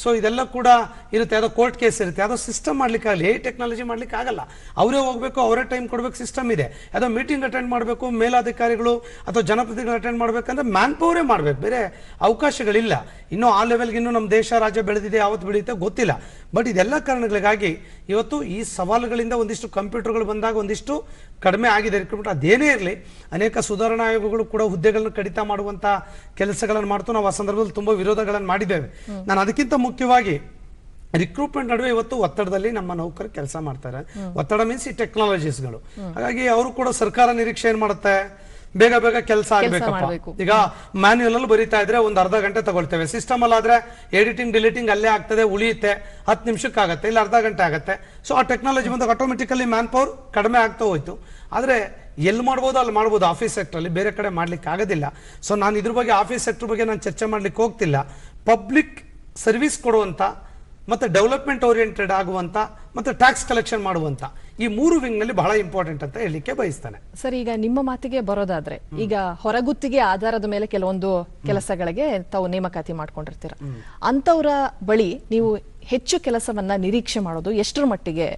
ಸೊ ಇದೆಲ್ಲ ಕೂಡ ಇರುತ್ತೆ. ಯಾವುದೋ ಕೋರ್ಟ್ ಕೇಸ್ ಇರುತ್ತೆ. ಯಾವುದೋ ಸಿಸ್ಟಮ್ ಮಾಡ್ಲಿಕ್ಕೆ ಆಗಲಿ ಏ ಟೆಕ್ನಾಲಜಿ ಮಾಡ್ಲಿಕ್ಕೆ ಆಗಲ್ಲ. ಅವರೇ ಹೋಗ್ಬೇಕು, ಅವರೇ ಟೈಮ್ ಕೊಡಬೇಕು ಸಿಸ್ಟಮ್ ಇದೆ. ಯಾವುದೋ ಮೀಟಿಂಗ್ ಅಟೆಂಡ್ ಮಾಡಬೇಕು, ಮೇಲಾಧಿಕಾರಿಗಳು ಅಥವಾ ಜನಪ್ರತಿನಿಧಿಗಳು ಅಟೆಂಡ್ ಮಾಡಬೇಕಂದ್ರೆ ಮ್ಯಾನ್ ಪವರೇ ಮಾಡಬೇಕು. ಬೇರೆ ಅವಕಾಶಗಳಿಲ್ಲ. ಇನ್ನೂ ಆ ಲೆವೆಲ್ಗೆ ಇನ್ನೂ ನಮ್ಮ ದೇಶ, ರಾಜ್ಯ ಬೆಳೆದಿದೆ, ಯಾವತ್ತು ಬೆಳೆಯುತ್ತೆ ಗೊತ್ತಿಲ್ಲ. ಬಟ್ ಇದೆಲ್ಲ ಕಾರಣಗಳಿಗಾಗಿ ಇವತ್ತು ಈ ಸವಾಲುಗಳಿಂದ ಒಂದಿಷ್ಟು ಕಂಪ್ಯೂಟರ್ಗಳು ಬಂದಾಗ ಒಂದಿಷ್ಟು ಕಡಿಮೆ ಆಗಿದೆ ರಿಕ್ರೂಟ್ಮೆಂಟ್ ಅದೇನೇ ಇರಲಿ, ಅನೇಕ ಸುಧಾರಣಾ ಆಯೋಗಗಳು ಕೂಡ ಹುದ್ದೆಗಳನ್ನು ಕಡಿತ ಮಾಡುವಂಥ ಕೆಲಸಗಳನ್ನು ಮಾಡ್ತು. ನಾವು ಆ ಸಂದರ್ಭದಲ್ಲಿ ತುಂಬ ವಿರೋಧಗಳನ್ನು ಮಾಡಿದ್ದೇವೆ. ನಾನು ಅದಕ್ಕಿಂತ ಮುಖ್ಯವಾಗಿ ರಿಕ್ರೂಟ್ಮೆಂಟ್ ನಡುವೆ ಇವತ್ತು ಒತ್ತಡದಲ್ಲಿ ನಮ್ಮ ನೌಕರ ಕೆಲಸ ಮಾಡ್ತಾರೆ. ಒತ್ತಡ ಮೀನ್ಸ್ ಈ ಟೆಕ್ನಾಲಜೀಸ್ಗಳು ಹಾಗಾಗಿ ಅವರು ಕೂಡ ಸರ್ಕಾರ ನಿರೀಕ್ಷೆ ಏನು ಮಾಡುತ್ತೆ? ಬೇಗ ಬೇಗ ಕೆಲಸ ಆಗ್ಬೇಕಪ್ಪ. ಈಗ ಮ್ಯಾನ್ಯಲ್ ಅಲ್ಲಿ ಬರೀತಾ ಇದ್ರೆ ಒಂದು ಅರ್ಧ ಗಂಟೆ ತಗೊಳ್ತೇವೆ. ಸಿಸ್ಟಮ್ ಅಲ್ಲಾದ್ರೆ ಎಡಿಟಿಂಗ್ ಡಿಲೀಟಿಂಗ್ ಅಲ್ಲೇ ಆಗ್ತದೆ ಉಳಿಯುತ್ತೆ. ಹತ್ತು ನಿಮಿಷಕ್ಕೆ ಆಗುತ್ತೆ ಇಲ್ಲ ಅರ್ಧ ಗಂಟೆ ಆಗುತ್ತೆ. ಸೊ ಆ ಟೆಕ್ನಾಲಜಿ ಬಂದಾಗ ಆಟೋಮೆಟಿಕಲಿ ಮ್ಯಾನ್ ಪವರ್ ಕಡಿಮೆ ಆಗ್ತಾ ಹೋಯ್ತು. ಆದ್ರೆ ಎಲ್ಲಿ ಮಾಡ್ಬೋದು ಅಲ್ಲಿ ಮಾಡ್ಬೋದು. ಆಫೀಸ್ ಸೆಕ್ಟರ್ ಬೇರೆ ಕಡೆ ಮಾಡ್ಲಿಕ್ಕೆ ಆಗೋದಿಲ್ಲ. ಸೊ ನಾನು ಇದ್ರ ಬಗ್ಗೆ ಆಫೀಸ್ ಸೆಕ್ಟರ್ ಬಗ್ಗೆ ನಾನು ಚರ್ಚೆ ಮಾಡ್ಲಿಕ್ಕೆ ಹೋಗ್ತಿಲ್ಲ. ಪಬ್ಲಿಕ್ ಸರ್ವಿಸ್ ಕೊಡುವಂತ ಮತ್ತೆ ಡೆವಲಪ್ಮೆಂಟ್ ಓರಿಯೆಂಟೆಡ್ ಆಗುವಂತ ಮತ್ತೆ ಟ್ಯಾಕ್ಸ್ ಕಲೆಕ್ಷನ್ ಮಾಡುವಂತ ಈ ಮೂರು ವಿಂಗ್ನಲ್ಲಿ ಬಹಳ ಇಂಪಾರ್ಟೆಂಟ್ ಅಂತ ಹೇಳಲಿಕ್ಕೆ ಬಯಸ್ತಾನೆ. ಸರ್ ಈಗ ನಿಮ್ಮ ಮಾತಿಗೆ ಬರೋದಾದ್ರೆ ಈಗ ಹೊರಗುತ್ತಿಗೆ ಆಧಾರದ ಮೇಲೆ ಕೆಲವೊಂದು ಕೆಲಸಗಳಿಗೆ ತಾವು ನೇಮಕಾತಿ ಮಾಡ್ಕೊಂಡಿರ್ತೀರ. ಅಂತವ್ರ ಬಳಿ ನೀವು ಹೆಚ್ಚು ಕೆಲಸವನ್ನ ನಿರೀಕ್ಷೆ ಮಾಡೋದು ಎಷ್ಟರ ಮಟ್ಟಿಗೆ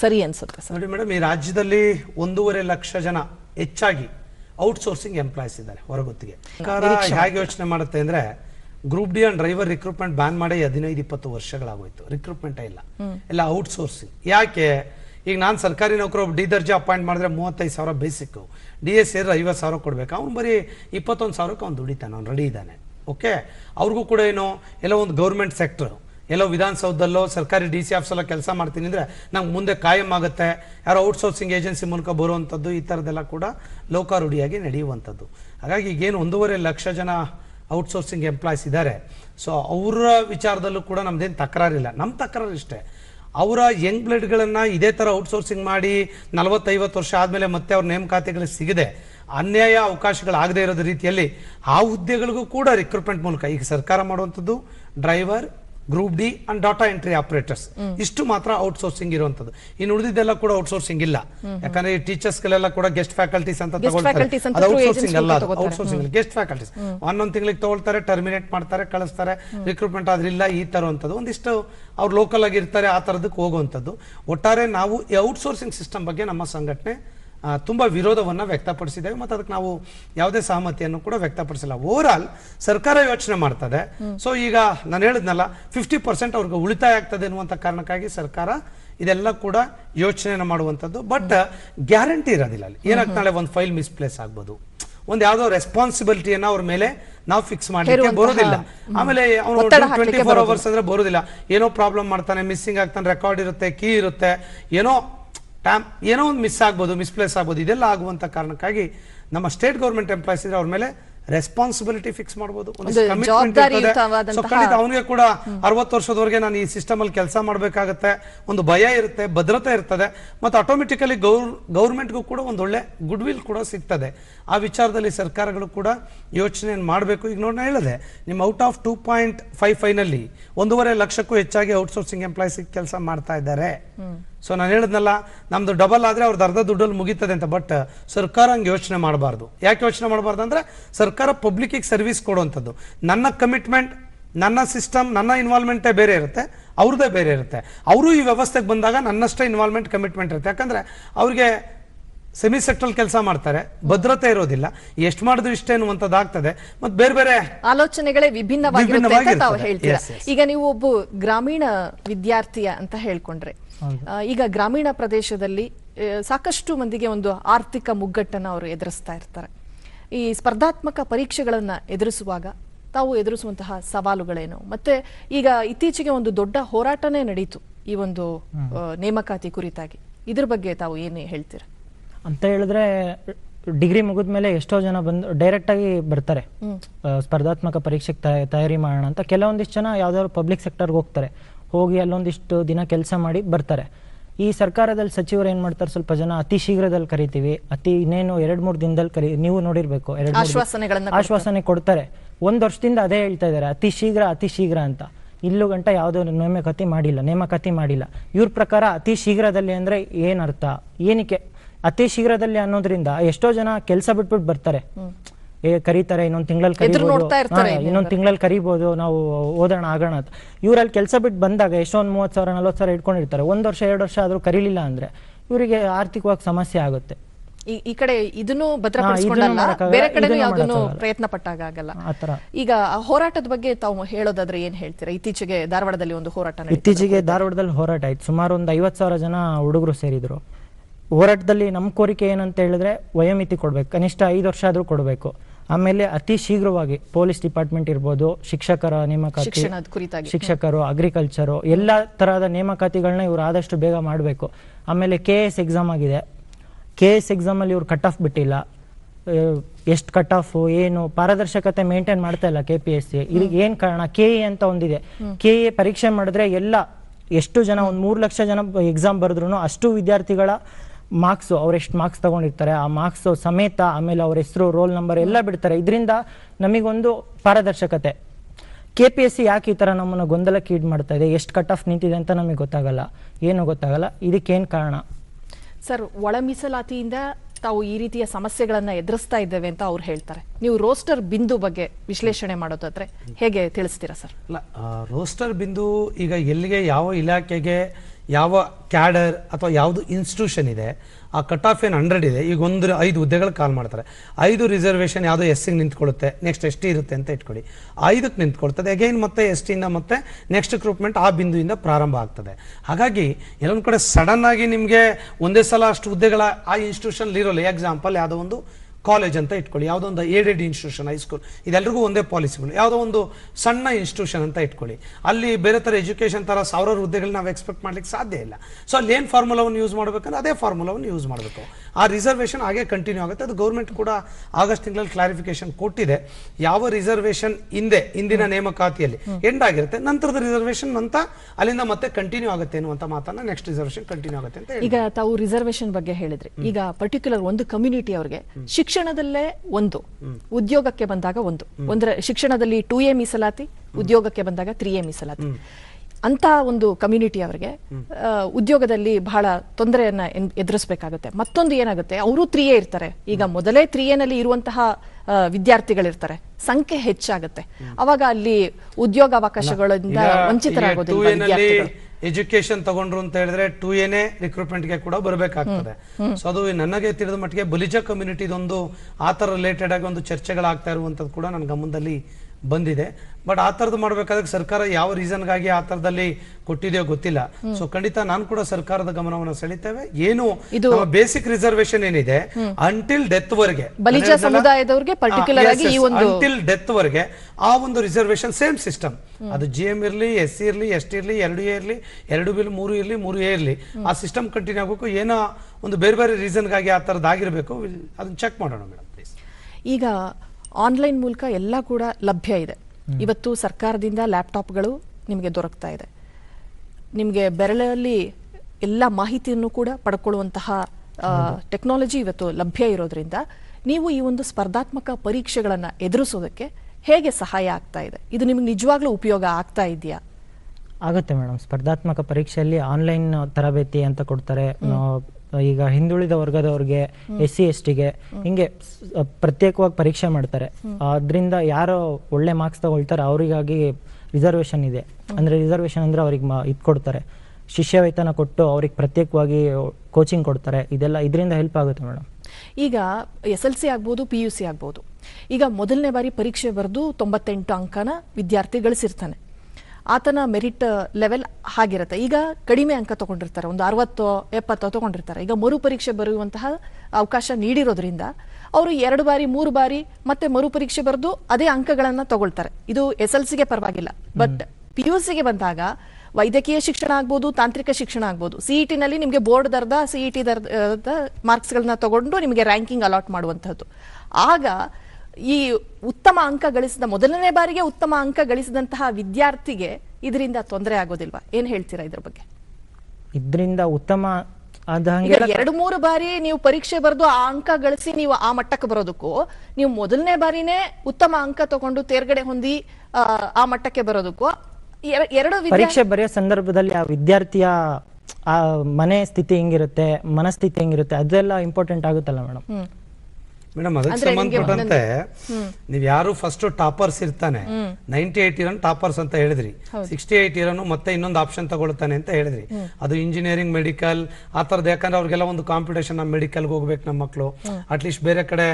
ಸರಿ ಅನ್ಸುತ್ತೆ ಸರ್? ನೋಡಿ ಮೇಡಮ್ ಈ ರಾಜ್ಯದಲ್ಲಿ ಒಂದೂವರೆ ಲಕ್ಷ ಜನ ಹೆಚ್ಚಾಗಿ ಔಟ್ಸೋರ್ಸಿಂಗ್ ಎಂಪ್ಲಾಯ್ಸ್ ಇದ್ದಾರೆ ಹೊರಗುತ್ತಿಗೆ. ಸರ್ಕಾರ ಹೇಗೆ ಯೋಚನೆ ಮಾಡುತ್ತೆ ಅಂದ್ರೆ group D and driver recruitment ban ಮಾಡಿ ಹದಿನೈದು ಇಪ್ಪತ್ತು ವರ್ಷಗಳಾಗೋಯ್ತು. ರಿಕ್ರೂಟ್ಮೆಂಟ್ ಇಲ್ಲ. ಎಲ್ಲ ಔಟ್ಸೋರ್ಸಿಂಗ್ ಯಾಕೆ? ಈಗ ನಾನು ಸರ್ಕಾರಿ ನೌಕರ ಡಿ ದರ್ಜೆ ಅಪಾಯಿಂಟ್ ಮಾಡಿದ್ರೆ ಮೂವತ್ತೈದು ಸಾವಿರ ಬೇಸಿಕ್ ಡಿ ಎಸ್ ಸೇರಿದ್ರೆ ಐವತ್ತು ಸಾವಿರ ಕೊಡ್ಬೇಕು. ಅವ್ನು ಬರೀ ಇಪ್ಪತ್ತೊಂದು ಸಾವಿರಕ್ಕೆ ಅವ್ನು ದುಡಿತಾನೆ. ಅವ್ನು ರೆಡಿ ಇದ್ದಾನೆ. ಓಕೆ ಅವ್ರಿಗೂ ಕೂಡ ಏನು? ಎಲ್ಲೋ ಒಂದು ಗೌರ್ಮೆಂಟ್ ಸೆಕ್ಟರ್ ಎಲ್ಲೋ ವಿಧಾನಸೌಧದಲ್ಲೋ ಸರ್ಕಾರಿ ಡಿ ಸಿ ಆಫೀಸಲ್ಲೋ ಕೆಲಸ ಮಾಡ್ತೀನಿ ಅಂದರೆ ನಂಗೆ ಮುಂದೆ ಕಾಯಂ ಆಗುತ್ತೆ. ಯಾರೋ ಔಟ್ಸೋರ್ಸಿಂಗ್ ಏಜೆನ್ಸಿ ಮೂಲಕ ಬರುವಂಥದ್ದು ಈ ಥರದ್ದೆಲ್ಲ ಕೂಡ ಲೋಕಾರೂಢಿಯಾಗಿ ನಡೆಯುವಂಥದ್ದು ಹಾಗಾಗಿ ಈಗೇನು ಒಂದೂವರೆ ಲಕ್ಷ ಜನ ಔಟ್ಸೋರ್ಸಿಂಗ್ ಎಂಪ್ಲಾಯ್ಸ್ ಇದ್ದಾರೆ ಸೊ ಅವರ ವಿಚಾರದಲ್ಲೂ ಕೂಡ ನಮ್ದೇನು ತಕರಾರಿಲ್ಲ. ನಮ್ಮ ತಕರಾರು ಇಷ್ಟೇ. ಅವರ ಯಂಗ್ ಬ್ಲಡ್ಗಳನ್ನು ಇದೇ ಥರ ಔಟ್ಸೋರ್ಸಿಂಗ್ ಮಾಡಿ ನಲವತ್ತೈವತ್ತು ವರ್ಷ ಆದಮೇಲೆ ಮತ್ತೆ ಅವ್ರ ನೇಮಕಾತಿಗಳಿಗೆ ಸಿಗದೆ ಅನ್ಯಾಯ ಅವಕಾಶಗಳಾಗದೇ ಇರೋದ ರೀತಿಯಲ್ಲಿ ಆ ಹುದ್ದೆಗಳಿಗೂ ಕೂಡ ರಿಕ್ರೂಟ್ಮೆಂಟ್ ಮೂಲಕ ಈಗ ಸರ್ಕಾರ ಮಾಡುವಂಥದ್ದು driver group D and data entry operators. ಇಷ್ಟು ಮಾತ್ರ ಔಟ್ಸೋರ್ಸಿಂಗ್ ಇರುವಂತದ್ದು ಇನ್ನು ಉಳಿದಿದ್ದೆಲ್ಲ ಕೂಡ ಔಟ್ಸೋರ್ಸಿಂಗ್ ಇಲ್ಲ. ಯಾಕಂದ್ರೆ ಈ ಟೀಚರ್ಸ್ಗಳೆಲ್ಲ ಕೂಡ ಗೆಸ್ಟ್ ಫ್ಯಾಕಲ್ಟೀಸ್ ಅಂತ ತಗೊಳ್ತಾರೆ. ಅದು ಔಟ್ಸೋರ್ಸಿಂಗ್ ಅಲ್ಲ. ಔಟ್ಸೋರ್ಸಿಂಗ್ ಗೆಸ್ಟ್ ಫ್ಯಾಕಲ್ಟೀಸ್ ಒಂದೊಂದು ತಿಂಗಳಿಗೆ ತಗೊಳ್ತಾರೆ ಟರ್ಮಿನೇಟ್ ಮಾಡ್ತಾರೆ ಕಳಿಸ್ತಾರೆ. ರಿಕ್ರೂಟ್ಮೆಂಟ್ ಆದ್ರಿಲ್ಲ ಈ ತರುವಂಥದ್ದು. ಒಂದಿಷ್ಟು ಅವ್ರು ಲೋಕಲ್ ಆಗಿ ಇರ್ತಾರೆ ಆ ತರದಕ್ಕೆ ಹೋಗುವಂತದ್ದು ಒಟ್ಟಾರೆ ನಾವು ಈ ಔಟ್ಸೋರ್ಸಿಂಗ್ ಸಿಸ್ಟಮ್ ಬಗ್ಗೆ ನಮ್ಮ ಸಂಘಟನೆ ತುಂಬಾ ವಿರೋಧವನ್ನು ವ್ಯಕ್ತಪಡಿಸಿದ್ದೇವೆ ಮತ್ತು ಅದಕ್ಕೆ ನಾವು ಯಾವುದೇ ಸಹಮತಿಯನ್ನು ಕೂಡ ವ್ಯಕ್ತಪಡಿಸಿಲ್ಲ. ಓವರ್ ಆಲ್ ಸರ್ಕಾರ ಯೋಚನೆ ಮಾಡ್ತದೆ. ಸೊ ಈಗ ನಾನು ಹೇಳಿದ್ನಲ್ಲ ಫಿಫ್ಟಿ ಪರ್ಸೆಂಟ್ ಅವ್ರಿಗೆ ಉಳಿತಾಯ ಆಗ್ತದೆ ಅನ್ನುವಂಥ ಕಾರಣಕ್ಕಾಗಿ ಸರ್ಕಾರ ಇದೆಲ್ಲ ಕೂಡ ಯೋಚನೆಯನ್ನು ಮಾಡುವಂಥದ್ದು. ಬಟ್ ಗ್ಯಾರಂಟಿ ಇರೋದಿಲ್ಲ ಅಲ್ಲಿ. ಏನಾಗ್ತಾಳೆ ಒಂದು ಫೈಲ್ ಮಿಸ್ಪ್ಲೇಸ್ ಆಗ್ಬೋದು. ಒಂದು ಯಾವುದೋ ರೆಸ್ಪಾನ್ಸಿಬಿಲಿಟಿಯನ್ನು ಅವ್ರ ಮೇಲೆ ನಾವು ಫಿಕ್ಸ್ ಮಾಡಲಿಕ್ಕೆ ಬರೋದಿಲ್ಲ. ಆಮೇಲೆ ಅವನು ಟ್ವೆಂಟಿ ಫೋರ್ ಅವರ್ಸ್ ಅಂದ್ರೆ ಬರೋದಿಲ್ಲ. ಏನೋ ಪ್ರಾಬ್ಲಮ್ ಮಾಡ್ತಾನೆ ಮಿಸ್ಸಿಂಗ್ ಆಗ್ತಾನೆ ರೆಕಾರ್ಡ್ ಇರುತ್ತೆ ಕೀ ಇರುತ್ತೆ. ಏನೋ ಟ್ಯಾಮ್ ಏನೋ ಒಂದು ಮಿಸ್ ಆಗ್ಬೋದು ಮಿಸ್ಪ್ಲೇಸ್ ಆಗ್ಬೋದು ಇದೆಲ್ಲ ಆಗುವಂಥ ಕಾರಣಕ್ಕಾಗಿ ನಮ್ಮ ಸ್ಟೇಟ್ ಗೌರ್ಮೆಂಟ್ ಎಂಪ್ಲಾಯ್ಸ್ ಇದ್ರೆ ಅವ್ರ ಮೇಲೆ ರೆಸ್ಪಾನ್ಸಿಬಿಲಿಟಿ ಫಿಕ್ಸ್ ಮಾಡ್ಬೋದು. ಸೊ ಖಂಡಿತ ಅವನಿಗೆ ಕೂಡ ಅರವತ್ತು ವರ್ಷದವರೆಗೆ ನಾನು ಈ ಸಿಸ್ಟಮ್ ಅಲ್ಲಿ ಕೆಲಸ ಮಾಡಬೇಕಾಗತ್ತೆ. ಒಂದು ಭಯ ಇರುತ್ತೆ ಭದ್ರತೆ ಇರ್ತದೆ ಮತ್ತು ಆಟೋಮೆಟಿಕಲಿ ಗೌರ್ ಗೌರ್ಮೆಂಟ್ಗೂ ಕೂಡ ಒಂದು ಒಳ್ಳೆ ಗುಡ್ ವಿಲ್ ಕೂಡ ಸಿಗ್ತದೆ. ಆ ವಿಚಾರದಲ್ಲಿ ಸರ್ಕಾರಗಳು ಕೂಡ ಯೋಚನೆಯನ್ನು ಮಾಡಬೇಕು. ಈಗ ನೋಡಿ ನಾನು ಹೇಳಿದೆ ನಿಮ್ಮ out of two point five finally ಒಂದೂವರೆ ಲಕ್ಷಕ್ಕೂ ಹೆಚ್ಚಾಗಿ ಔಟ್ಸೋರ್ಸಿಂಗ್ ಎಂಪ್ಲಾಯ್ಸ್ ಕೆಲಸ ಮಾಡ್ತಾ ಇದ್ದಾರೆ. ಸೊ ನಾನು ಹೇಳಿದ್ನಲ್ಲ ನಮ್ದು ಡಬಲ್ ಆದ್ರೆ ಅವ್ರದ್ದು ಅರ್ಧ ದುಡ್ಡಲ್ಲಿ ಮುಗೀತದೆ ಅಂತ ಬಟ್ ಸರ್ಕಾರ ಹಂಗೆ ಯೋಚನೆ ಮಾಡಬಾರ್ದು. ಯಾಕೆ ಯೋಚನೆ ಮಾಡಬಾರ್ದು ಅಂದ್ರೆ ಸರ್ಕಾರ ಪಬ್ಲಿಕ್ಕಿಗೆ ಸರ್ವಿಸ್ ಕೊಡುವಂಥದ್ದು. ನನ್ನ ಕಮಿಟ್ಮೆಂಟ್ ನನ್ನ ಸಿಸ್ಟಮ್ ನನ್ನ ಇನ್ವಾಲ್ವ್ಮೆಂಟೇ ಬೇರೆ ಇರುತ್ತೆ ಅವ್ರದ್ದೇ ಬೇರೆ ಇರುತ್ತೆ. ಅವರು ಈ ವ್ಯವಸ್ಥೆಗೆ ಬಂದಾಗ ನನ್ನಷ್ಟೇ ಇನ್ವಾಲ್ವ್ಮೆಂಟ್ ಕಮಿಟ್ಮೆಂಟ್ ಇರುತ್ತೆ. ಯಾಕಂದ್ರೆ ಅವ್ರಿಗೆ ಸೆಮಿ ಸೆಕ್ಟ್ರಲ್ ಕೆಲಸ ಮಾಡ್ತಾರೆ ಭದ್ರತೆ ಇರೋದಿಲ್ಲ. ಎಷ್ಟು ಮಾಡಿದ್ರು ಇಷ್ಟೇ ಅನ್ನುವಂಥದ್ದು ಆಗ್ತದೆ ಮತ್ತು ಬೇರೆ ಬೇರೆ ಆಲೋಚನೆಗಳೇ ವಿಭಿನ್ನವಾಗಿರುತ್ತೆ. ಈಗ ನೀವು ಒಬ್ಬ ಗ್ರಾಮೀಣ ವಿದ್ಯಾರ್ಥಿಯ ಅಂತ ಹೇಳ್ಕೊಂಡ್ರೆ ಈಗ ಗ್ರಾಮೀಣ ಪ್ರದೇಶದಲ್ಲಿ ಸಾಕಷ್ಟು ಮಂದಿಗೆ ಒಂದು ಆರ್ಥಿಕ ಮುಗ್ಗಟ್ಟನ್ನು ಅವರು ಎದುರಿಸ್ತಾ ಇರ್ತಾರೆ. ಈ ಸ್ಪರ್ಧಾತ್ಮಕ ಪರೀಕ್ಷೆಗಳನ್ನು ಎದುರಿಸುವಾಗ ತಾವು ಎದುರಿಸುವಂತಹ ಸವಾಲುಗಳೇನು? ಮತ್ತೆ ಈಗ ಇತ್ತೀಚೆಗೆ ಒಂದು ದೊಡ್ಡ ಹೋರಾಟನೇ ನಡೀತು ಈ ಒಂದು ನೇಮಕಾತಿ ಕುರಿತಾಗಿ. ಇದ್ರ ಬಗ್ಗೆ ತಾವು ಏನು ಹೇಳ್ತೀರಾ? ಅಂತ ಹೇಳಿದ್ರೆ ಡಿಗ್ರಿ ಮುಗಿದ ಮೇಲೆ ಎಷ್ಟೋ ಜನ ಬಂದು ಡೈರೆಕ್ಟ್ ಆಗಿ ಬರ್ತಾರೆ ಸ್ಪರ್ಧಾತ್ಮಕ ಪರೀಕ್ಷೆಗೆ ತಯ- ತಯಾರಿ ಮಾಡೋಣ ಅಂತ. ಕೆಲವೊಂದಿಷ್ಟು ಜನ ಯಾವ್ದಾದ್ರು ಪಬ್ಲಿಕ್ ಸೆಕ್ಟರ್ಗೆ ಹೋಗ್ತಾರೆ. ಹೋಗಿ ಅಲ್ಲೊಂದಿಷ್ಟು ದಿನ ಕೆಲಸ ಮಾಡಿ ಬರ್ತಾರೆ. ಈ ಸರ್ಕಾರದಲ್ಲಿ ಸಚಿವರು ಏನ್ ಮಾಡ್ತಾರೆ ಸ್ವಲ್ಪ ಜನ ಅತಿ ಶೀಘ್ರದಲ್ಲಿ ಕರಿತೀವಿ ಅತಿ ಇನ್ನೇನು ಎರಡ್ ಮೂರು ದಿನದಲ್ಲಿ ಕರಿ ನೀವು ನೋಡಿರ್ಬೇಕು ಎರಡ್ ಆಶ್ವಾಸನೆ ಕೊಡ್ತಾರೆ. ಒಂದ್ ವರ್ಷದಿಂದ ಅದೇ ಹೇಳ್ತಾ ಇದ್ದಾರೆ ಅತಿ ಶೀಘ್ರ ಅತಿ ಶೀಘ್ರ ಅಂತ. ಇಲ್ಲೂ ಗಂಟ ಯಾವುದೋ ನೇಮಕಾತಿ ಮಾಡಿಲ್ಲ ನೇಮಕಾತಿ ಮಾಡಿಲ್ಲ. ಇವ್ರ ಪ್ರಕಾರ ಅತಿ ಶೀಘ್ರದಲ್ಲಿ ಅಂದ್ರೆ ಏನರ್ಥ? ಅರ್ಥ ಏನಕ್ಕೆ? ಅತಿ ಶೀಘ್ರದಲ್ಲಿ ಅನ್ನೋದ್ರಿಂದ ಎಷ್ಟೋ ಜನ ಕೆಲಸ ಬಿಟ್ಬಿಟ್ಟು ಬರ್ತಾರೆ. ಕರೀತಾರೆ ಇನ್ನೊಂದು ತಿಂಗಳಲ್ಲಿ ಕರಿಬೋದು. ಇನ್ನೊಂದ್ ತಿಂಗಳಲ್ಲಿ ಕರಿಬೋದು ನಾವು ಓದೋಣ ಆಗೋಣ ಅಂತ. ಇವರಲ್ಲಿ ಕೆಲಸ ಬಿಟ್ಟು ಬಂದಾಗ ಎಷ್ಟೊಂದು ಮೂವತ್ತು ಸಾವಿರ ನಲ್ವತ್ತು ಸಾವಿರ ಇಟ್ಕೊಂಡಿರ್ತಾರೆ. ಒಂದು ವರ್ಷ ಎರಡು ವರ್ಷ ಆದ್ರೂ ಕರೀಲಿಲ್ಲ ಅಂದ್ರೆ ಇವರಿಗೆ ಆರ್ಥಿಕವಾಗಿ ಸಮಸ್ಯೆ ಆಗುತ್ತೆ. ಈ- ಕಡೆ ಇದನ್ನು ಭದ್ರಪಡಿಸಿಕೊಂಡು ಬೇರೆ ಕಡೆ ಪ್ರಯತ್ನ ಪಟ್ಟಾಗ ಆಗಲ್ಲ ಈಗ ಹೋರಾಟದ ಬಗ್ಗೆ ತಾವು ಹೇಳೋದಾದ್ರೆ ಏನ್ ಹೇಳ್ತೀರಾ? ಇತ್ತೀಚೆಗೆ ಧಾರವಾಡದಲ್ಲಿ ಒಂದು ಹೋರಾಟ. ಇತ್ತೀಚೆಗೆ ಧಾರವಾಡದಲ್ಲಿ ಹೋರಾಟ ಆಯ್ತು. ಸುಮಾರು ಒಂದು ಐವತ್ ಸಾವಿರ ಜನ ಹುಡುಗರು ಸೇರಿದ್ರು. ಹೋರಾಟದಲ್ಲಿ ನಮ್ಮ ಕೋರಿಕೆ ಏನಂತ ಹೇಳಿದ್ರೆ ವಯೋಮಿತಿ ಕೊಡ್ಬೇಕು. ಕನಿಷ್ಠ ಐದು ವರ್ಷ ಆದ್ರೂ ಕೊಡಬೇಕು. ಆಮೇಲೆ ಅತಿ ಶೀಘ್ರವಾಗಿ ಪೊಲೀಸ್ ಡಿಪಾರ್ಟ್ಮೆಂಟ್ ಇರ್ಬೋದು ಶಿಕ್ಷಕರ ನೇಮಕಾತಿ ಶಿಕ್ಷಣದ ಕುರಿತಾಗಿ. ಶಿಕ್ಷಕರು ಅಗ್ರಿಕಲ್ಚರು ಎಲ್ಲ ತರಹದ ನೇಮಕಾತಿಗಳನ್ನ ಇವ್ರು ಆದಷ್ಟು ಬೇಗ ಮಾಡಬೇಕು. ಆಮೇಲೆ ಕೆ ಎಸ್ ಎಕ್ಸಾಮ್ ಆಗಿದೆ. ಕೆ ಎಸ್ ಎಕ್ಸಾಮಲ್ಲಿ ಇವ್ರು ಕಟ್ ಆಫ್ ಬಿಟ್ಟಿಲ್ಲ. ಎಷ್ಟು ಕಟ್ ಆಫ್ ಏನು ಪಾರದರ್ಶಕತೆ ಮೇಂಟೈನ್ ಮಾಡ್ತಾ ಇಲ್ಲ ಕೆ ಪಿ ಎಸ್ ಸಿ ಇದಕ್ಕೆ ಏನು ಕಾರಣ? ಕೆ ಎ ಅಂತ ಒಂದಿದೆ. ಕೆ ಎ ಪರೀಕ್ಷೆ ಮಾಡಿದ್ರೆ ಎಲ್ಲ ಎಷ್ಟು ಜನ ಒಂದು ಮೂರು ಲಕ್ಷ ಜನ ಎಕ್ಸಾಮ್ ಬರೆದ್ರು ಅಷ್ಟು ವಿದ್ಯಾರ್ಥಿಗಳ ಮಾರ್ಕ್ಸು ಅವ್ರು ಎಷ್ಟು ಮಾರ್ಕ್ಸ್ ತಗೊಂಡಿರ್ತಾರೆ ಆ ಮಾರ್ಕ್ಸ್ ಸಮೇತ ಆಮೇಲೆ ಅವ್ರ ಹೆಸರು ರೋಲ್ ನಂಬರ್ ಎಲ್ಲ ಬಿಡ್ತಾರೆ. ಇದರಿಂದ ನಮಗೊಂದು ಪಾರದರ್ಶಕತೆ. ಕೆ ಪಿ ಎಸ್ ಸಿ ಯಾಕೆ ಈ ಥರ ನಮ್ಮನ್ನು ಗೊಂದಲಕ್ಕೆ ಈಡ್ ಮಾಡ್ತಾ ಇದೆ? ಎಷ್ಟು ಕಟ್ ಆಫ್ ನಿಂತಿದೆ ಅಂತ ನಮಗೆ ಗೊತ್ತಾಗಲ್ಲ. ಏನು ಗೊತ್ತಾಗಲ್ಲ. ಇದಕ್ಕೇನು ಕಾರಣ? ಸರ್ ಒಳ ಮೀಸಲಾತಿಯಿಂದ ತಾವು ಈ ರೀತಿಯ ಸಮಸ್ಯೆಗಳನ್ನು ಎದುರಿಸ್ತಾ ಇದ್ದೇವೆ ಅಂತ ಅವ್ರು ಹೇಳ್ತಾರೆ. ನೀವು ರೋಸ್ಟರ್ ಬಿಂದು ಬಗ್ಗೆ ವಿಶ್ಲೇಷಣೆ ಮಾಡೋದಾದ್ರೆ ಹೇಗೆ ತಿಳಿಸ್ತೀರಾ ಸರ್? ಅಲ್ಲ ರೋಸ್ಟರ್ ಬಿಂದು ಈಗ ಎಲ್ಲಿಗೆ ಯಾವ ಇಲಾಖೆಗೆ ಯಾವ ಕ್ಯಾಡರ್ ಅಥವಾ ಯಾವುದು ಇನ್ಸ್ಟಿಟ್ಯೂಷನ್ ಇದೆ, ಆ ಕಟ್ ಆಫ್ ಏನು ಹಂಡ್ರೆಡ್ ಇದೆ, ಈಗ ಒಂದು, ಐದು ಹುದ್ದೆಗಳು ಕಾಲ್ ಮಾಡ್ತಾರೆ. ಐದು ರಿಸರ್ವೇಷನ್ ಯಾವುದೋ ಎಸ್ ಸಿಗೆ ನಿಂತ್ಕೊಳ್ಳುತ್ತೆ, ನೆಕ್ಸ್ಟ್ ಎಸ್ ಟಿ ಇರುತ್ತೆ ಅಂತ ಇಟ್ಕೊಳ್ಳಿ. ಐದಕ್ಕೆ ನಿಂತ್ಕೊಳ್ತದೆ, ಅಗೈನ್ ಮತ್ತೆ ಎಸ್ ಟಿಯಿಂದ ಮತ್ತೆ ನೆಕ್ಸ್ಟ್ ರಿಕ್ರೂಟ್ಮೆಂಟ್ ಆ ಬಿಂದುವಿಂದ ಪ್ರಾರಂಭ ಆಗ್ತದೆ. ಹಾಗಾಗಿ ಎಲ್ಲೊಂದು ಕಡೆ ಸಡನ್ ಆಗಿ ನಿಮಗೆ ಒಂದೇ ಸಲ ಅಷ್ಟು ಹುದ್ದೆಗಳ ಆ ಇನ್ಸ್ಟಿಟ್ಯೂಷನ್ ಇರೋಲ್ಲ. ಎಕ್ಸಾಂಪಲ್ ಯಾವುದೋ ಒಂದು ಕಾಲೇಜ್ ಅಂತ ಇಟ್ಕೊಳ್ಳಿ. ಯಾವುದೋ ಒಂದು ಏಡೆಡ್ ಇನ್ಸ್ಟಿಟ್ಯೂಷನ್ ಹೈಸ್ಕೂಲ್ ಇದೆಲ್ಲರಿಗೂ ಒಂದೇ ಪಾಲಿಸಿಗಳು ಯಾವುದೋ ಒಂದು ಸಣ್ಣ ಇನ್ಸ್ಟಿಟ್ಯೂಷನ್ ಅಂತ ಇಟ್ಕೊಳ್ಳಿ. ಅಲ್ಲಿ ಬೇರೆ ಥರ ಎಜುಕೇಷನ್ ಥರ ಸಾವಿರಾರು ಹುದ್ದೆಗಳು ನಾವು ಎಕ್ಸ್ಪೆಕ್ಟ್ ಮಾಡ್ಲಿಕ್ಕೆ ಸಾಧ್ಯ ಇಲ್ಲ. ಸೊ ಅಲ್ಲಿ ಏನು ಫಾರ್ಮುಲಾವನ್ನು ಯೂಸ್ ಮಾಡಬೇಕಂದ್ರೆ ಅದೇ ಫಾರ್ಮುಲಾವನ್ನು ಯೂಸ್ ಮಾಡಬೇಕು. ಆ ರಿಸರ್ವೇಷನ್ ಹಾಗೆ ಕಂಟಿನ್ಯೂ ಆಗುತ್ತೆ. ಅದು ಗೌರ್ಮೆಂಟ್ ಕೂಡ ಆಗಸ್ಟ್ ತಿಂಗಳಲ್ಲಿ ಕ್ಲಾರಿಫಿಕೇಶನ್ ಕೊಟ್ಟಿದೆ. ಯಾವ ರಿಸರ್ವೇಷನ್ ಹಿಂದೆ ಇಂದಿನ ನೇಮಕಾತಿಯಲ್ಲಿ ಎಂಡ್ ಆಗಿರುತ್ತೆ ನಂತರದ ರಿಸರ್ವೇಷನ್ ಅಂತ ಅಲ್ಲಿಂದ ಮತ್ತೆ ಕಂಟಿನ್ಯೂ ಆಗುತ್ತೆ ಅನ್ನುವಂಥ ಮಾತನ್ನ ನೆಕ್ಸ್ಟ್ ರಿಸರ್ವೇಷನ್ ಕಂಟಿನ್ಯೂ ಆಗುತ್ತೆ ಅಂತ ಈಗ ತಾವು ರಿಸರ್ವೇಷನ್ ಬಗ್ಗೆ ಹೇಳಿದ್ರಿ. ಈಗ ಪರ್ಟಿಕ್ಯುಲರ್ ಒಂದು ಕಮ್ಯುನಿಟಿ ಅವರಿಗೆ ಶಿಕ್ಷಣದಲ್ಲೇ ಒಂದು ಉದ್ಯೋಗಕ್ಕೆ ಬಂದಾಗ ಒಂದು. ಒಂದರ ಶಿಕ್ಷಣದಲ್ಲಿ ಟೂ ಎ ಮೀಸಲಾತಿ ಉದ್ಯೋಗಕ್ಕೆ ಬಂದಾಗ ತ್ರೀ ಎ ಮೀಸಲಾತಿ. ಅಂತ ಒಂದು ಕಮ್ಯುನಿಟಿ ಅವರಿಗೆ ಉದ್ಯೋಗದಲ್ಲಿ ಬಹಳ ತೊಂದರೆಯನ್ನ ಎದುರಿಸಬೇಕಾಗುತ್ತೆ. ಮತ್ತೊಂದು ಏನಾಗುತ್ತೆ ಅವರು ತ್ರೀ ಎ ಇರ್ತಾರೆ. ಈಗ ಮೊದಲೇ ತ್ರೀ ಎನಲ್ಲಿ ಇರುವಂತಹ ವಿದ್ಯಾರ್ಥಿಗಳಿರ್ತಾರೆ. ಸಂಖ್ಯೆ ಹೆಚ್ಚಾಗುತ್ತೆ. ಅವಾಗ ಅಲ್ಲಿ ಉದ್ಯೋಗಾವಕಾಶಗಳಿಂದ ವಂಚಿತರಾಗೋದಿಲ್ಲ ವಿದ್ಯಾರ್ಥಿಗಳು. ಎಜುಕೇಶನ್ ತಗೊಂಡ್ರು ಅಂತ ಹೇಳಿದ್ರೆ ಟೂ ಎನೇ ರಿಕ್ರೂಟ್ಮೆಂಟ್ಗೆ ಕೂಡ ಬರಬೇಕಾಗ್ತದೆ. ಸೊ ಅದು ನನಗೆ ತಿಳಿದ ಮಟ್ಟಿಗೆ ಬಲಿಜ ಕಮ್ಯುನಿಟಿದೊಂದು ಆ ಥರ ರಿಲೇಟೆಡ್ ಆಗಿ ಒಂದು ಚರ್ಚೆಗಳಾಗ್ತಾ ಇರುವಂಥದ್ದು ಕೂಡ ನನ್ನ ಗಮನದಲ್ಲಿ ಬಂದಿದೆ. ಬಟ್ ಆ ಥರದ್ದು ಮಾಡ್ಬೇಕಾದ್ರೆ ಸರ್ಕಾರ ಯಾವ ರೀಸನ್ಗಾಗಿ ಆ ಥರದಲ್ಲಿ ಕೊಟ್ಟಿದೆಯೋ ಗೊತ್ತಿಲ್ಲ. ಸೊ ಖಂಡಿತ ನಾನು ಕೂಡ ಸರ್ಕಾರದ ಗಮನವನ್ನು ಸೆಳಿತೇವೆ. ಏನು ಇದು- ಬೇಸಿಕ್ ರಿಸರ್ವೇಶನ್ ಏನಿದೆ ಅಂಟಿಲ್ ಡೆತ್ ವರೆಗೆ. ಬಲಿಜ ಸಮುದಾಯದವರಿಗೆ particular ಆಗಿ ಈ ಒಂದು- ಅಂಟಿಲ್ ಡೆತ್ ವರೆಗೆ ಆ ಒಂದು ರಿಸರ್ವೇಶನ್ ಸೇಮ್ ಸಿಸ್ಟಮ್ ಅದು ಜಿ ಎಂ ಇರಲಿ ಎಸ್ ಸಿ ಇರಲಿ ಎಸ್ ಟಿ ಇರಲಿ ಎರಡು ಎ ಇರಲಿ ಎರಡು ಬಿಲ್ ಮೂರು ಇರಲಿ ಮೂರು ಎ ಇರಲಿ. ಆ ಸಿಸ್ಟಮ್ ಕಂಟಿನ್ಯೂ ಆಗಬೇಕು ಏನೋ ಒಂದು ಬೇರೆ ಬೇರೆ ರೀಸನ್ಗಾಗಿ ಆ ಥರದ್ದು ಆಗಿರಬೇಕು ಅದನ್ನ ಚೆಕ್ ಮಾಡೋಣ ಮೇಡಮ್ ಪ್ಲೀಸ್ ಈಗ ಆನ್ಲೈನ್ ಮೂಲಕ ಎಲ್ಲ ಕೂಡ ಲಭ್ಯ ಇದೆ. ಇವತ್ತು ಸರ್ಕಾರದಿಂದ ಲ್ಯಾಪ್ಟಾಪ್ಗಳು ನಿಮಗೆ ದೊರಕ್ತಾ ಇದೆ. ನಿಮಗೆ ಬೆರಳಲ್ಲಿ ಎಲ್ಲ ಮಾಹಿತಿಯನ್ನು ಕೂಡ ಪಡ್ಕೊಳ್ಳುವಂತಹ ಟೆಕ್ನಾಲಜಿ ಇವತ್ತು ಲಭ್ಯ ಇರೋದ್ರಿಂದ ನೀವು ಈ ಒಂದು ಸ್ಪರ್ಧಾತ್ಮಕ ಪರೀಕ್ಷೆಗಳನ್ನು ಎದುರಿಸೋದಕ್ಕೆ ಹೇಗೆ ಸಹಾಯ ಆಗ್ತಾ ಇದೆ? ಇದು ನಿಮಗೆ ನಿಜವಾಗ್ಲೂ ಉಪಯೋಗ ಆಗ್ತಾ ಇದೆಯಾ? ಆಗುತ್ತೆ ಮೇಡಮ್. ಸ್ಪರ್ಧಾತ್ಮಕ ಪರೀಕ್ಷೆಯಲ್ಲಿ ಆನ್ಲೈನ್ ತರಬೇತಿ ಅಂತ ಕೊಡ್ತಾರೆ. ಈಗ ಹಿಂದುಳಿದ ವರ್ಗದವ್ರಿಗೆ ಎಸ್ ಸಿ ಎಸ್ ಟಿಗೆ ಹಿಂಗೆ ಪ್ರತ್ಯೇಕವಾಗಿ ಪರೀಕ್ಷೆ ಮಾಡ್ತಾರೆ. ಅದರಿಂದ ಯಾರು ಒಳ್ಳೆ ಮಾರ್ಕ್ಸ್ ತಗೊಳ್ತಾರೆ ಅವರಿಗಾಗಿ ರಿಸರ್ವೇಶನ್ ಇದೆ. ಅಂದ್ರೆ ರಿಸರ್ವೇಶನ್ ಅಂದ್ರೆ ಅವ್ರಿಗೆ ಇದು ಕೊಡ್ತಾರೆ. ಶಿಷ್ಯ ವೇತನ ಕೊಟ್ಟು ಅವ್ರಿಗೆ ಪ್ರತ್ಯೇಕವಾಗಿ ಕೋಚಿಂಗ್ ಕೊಡ್ತಾರೆ. ಇದೆಲ್ಲ ಇದರಿಂದ ಹೆಲ್ಪ್ ಆಗುತ್ತೆ ಮೇಡಮ್ ಈಗ ಎಸ್ ಎಲ್ ಸಿ ಆಗ್ಬೋದು ಪಿ ಯು ಸಿ ಆಗ್ಬೋದು. ಈಗ ಮೊದಲನೇ ಬಾರಿ ಪರೀಕ್ಷೆ ಬರೆದು ತೊಂಬತ್ತೆಂಟು ಅಂಕನ ವಿದ್ಯಾರ್ಥಿ ಗಳಿಸಿರ್ತಾನೆ ಆತನ ಮೆರಿಟ್ ಲೆವೆಲ್ ಆಗಿರುತ್ತೆ ಈಗ ಕಡಿಮೆ ಅಂಕ ತಗೊಂಡಿರ್ತಾರೆ ಒಂದು ಅರವತ್ತೋ ಎಪ್ಪತ್ತೋ ತಗೊಂಡಿರ್ತಾರೆ. ಈಗ ಮರು ಪರೀಕ್ಷೆ ಬರೆಯುವಂತಹ ಅವಕಾಶ ನೀಡಿರೋದ್ರಿಂದ ಅವರು ಎರಡು ಬಾರಿ ಮೂರು ಬಾರಿ ಮತ್ತೆ ಮರು ಪರೀಕ್ಷೆ ಬರೆದು ಅದೇ ಅಂಕಗಳನ್ನ ತಗೊಳ್ತಾರೆ. ಇದು ಎಸ್ ಎಲ್ ಸಿಗೆ ಪರವಾಗಿಲ್ಲ. ಬಟ್ ಪಿ ಯು ಸಿಗೆ ಬಂದಾಗ ವೈದ್ಯಕೀಯ ಶಿಕ್ಷಣ ಆಗ್ಬೋದು ತಾಂತ್ರಿಕ ಶಿಕ್ಷಣ ಆಗ್ಬೋದು. ಸಿಇಟಿ ನಲ್ಲಿ ನಿಮಗೆ ಬೋರ್ಡ್ ದರದ ಸಿಇಟಿ ದರದ ಮಾರ್ಕ್ಸ್ಗಳನ್ನ ತಗೊಂಡು ನಿಮಗೆ ರ್ಯಾಂಕಿಂಗ್ ಅಲಾಟ್ ಮಾಡುವಂತಹದ್ದು. ಆಗ ಈ ಉತ್ತಮ ಅಂಕ ಗಳಿಸಿದ ಮೊದಲನೇ ಬಾರಿಗೆ ಉತ್ತಮ ಅಂಕ ಗಳಿಸಿದಂತಹ ವಿದ್ಯಾರ್ಥಿಗೆ ಇದರಿಂದ ತೊಂದರೆ ಆಗೋದಿಲ್ವಾ? ಏನ್ ಹೇಳ್ತೀರಾ ಇದ್ರ ಬಗ್ಗೆ? ಇದರಿಂದ ಉತ್ತಮ ಎರಡು ಮೂರು ಬಾರಿ ನೀವು ಪರೀಕ್ಷೆ ಬರೆದು ಆ ಅಂಕ ಗಳಿಸಿ ನೀವು ಆ ಮಟ್ಟಕ್ಕೆ ಬರೋದಕ್ಕೂ ನೀವು ಮೊದಲನೇ ಬಾರಿನೇ ಉತ್ತಮ ಅಂಕ ತಗೊಂಡು ತೇರ್ಗಡೆ ಹೊಂದಿ ಆ, ಮಟ್ಟಕ್ಕೆ ಬರೋದಕ್ಕೂ ಎರ- ಎರಡು ಪರೀಕ್ಷೆ ಬರೆಯೋ ಸಂದರ್ಭದಲ್ಲಿ ಆ ವಿದ್ಯಾರ್ಥಿಯ ಆ ಮನೆ ಸ್ಥಿತಿ ಹೆಂಗಿರುತ್ತೆ ಮನಸ್ಥಿತಿ ಹೆಂಗಿರುತ್ತೆ ಅದೆಲ್ಲ ಇಂಪಾರ್ಟೆಂಟ್ ಆಗುತ್ತಲ್ಲ ಮೇಡಮ್. ಮೇಡಮ್ ಅದಕ್ಕೆ ಸಂಬಂಧಪಟ್ಟಂತೆ ನೀವ್ ಯಾರು ಫಸ್ಟ್ ಟಾಪರ್ಸ್ ಇರ್ತಾನೆ. ನೈಂಟಿ ಏಟ್ ಇರೋನ್ ಟಾಪರ್ಸ್ ಅಂತ ಹೇಳಿದ್ರಿ. ಸಿಕ್ಸ್ಟಿ ಏಟ್ ಇರೋನು ಮತ್ತೆ ಇನ್ನೊಂದು ಆಪ್ಷನ್ ತಗೊಳ್ತಾನೆ ಅಂತ ಹೇಳಿದ್ರಿ. ಅದು ಇಂಜಿನಿಯರಿಂಗ್ ಮೆಡಿಕಲ್ ಆ ತರದ್ ಯಾಕಂದ್ರೆ ಅವ್ರಿಗೆಲ್ಲ ಒಂದು ಕಾಂಪಿಟೇಷನ್ ನಮ್ಮ ಮೆಡಿಕಲ್ಗೆ ಹೋಗ್ಬೇಕು ನಮ್ಮ ಮಕ್ಕಳು ಅಟ್ಲೀಸ್ಟ್ ಬೇರೆ ಕಡೆ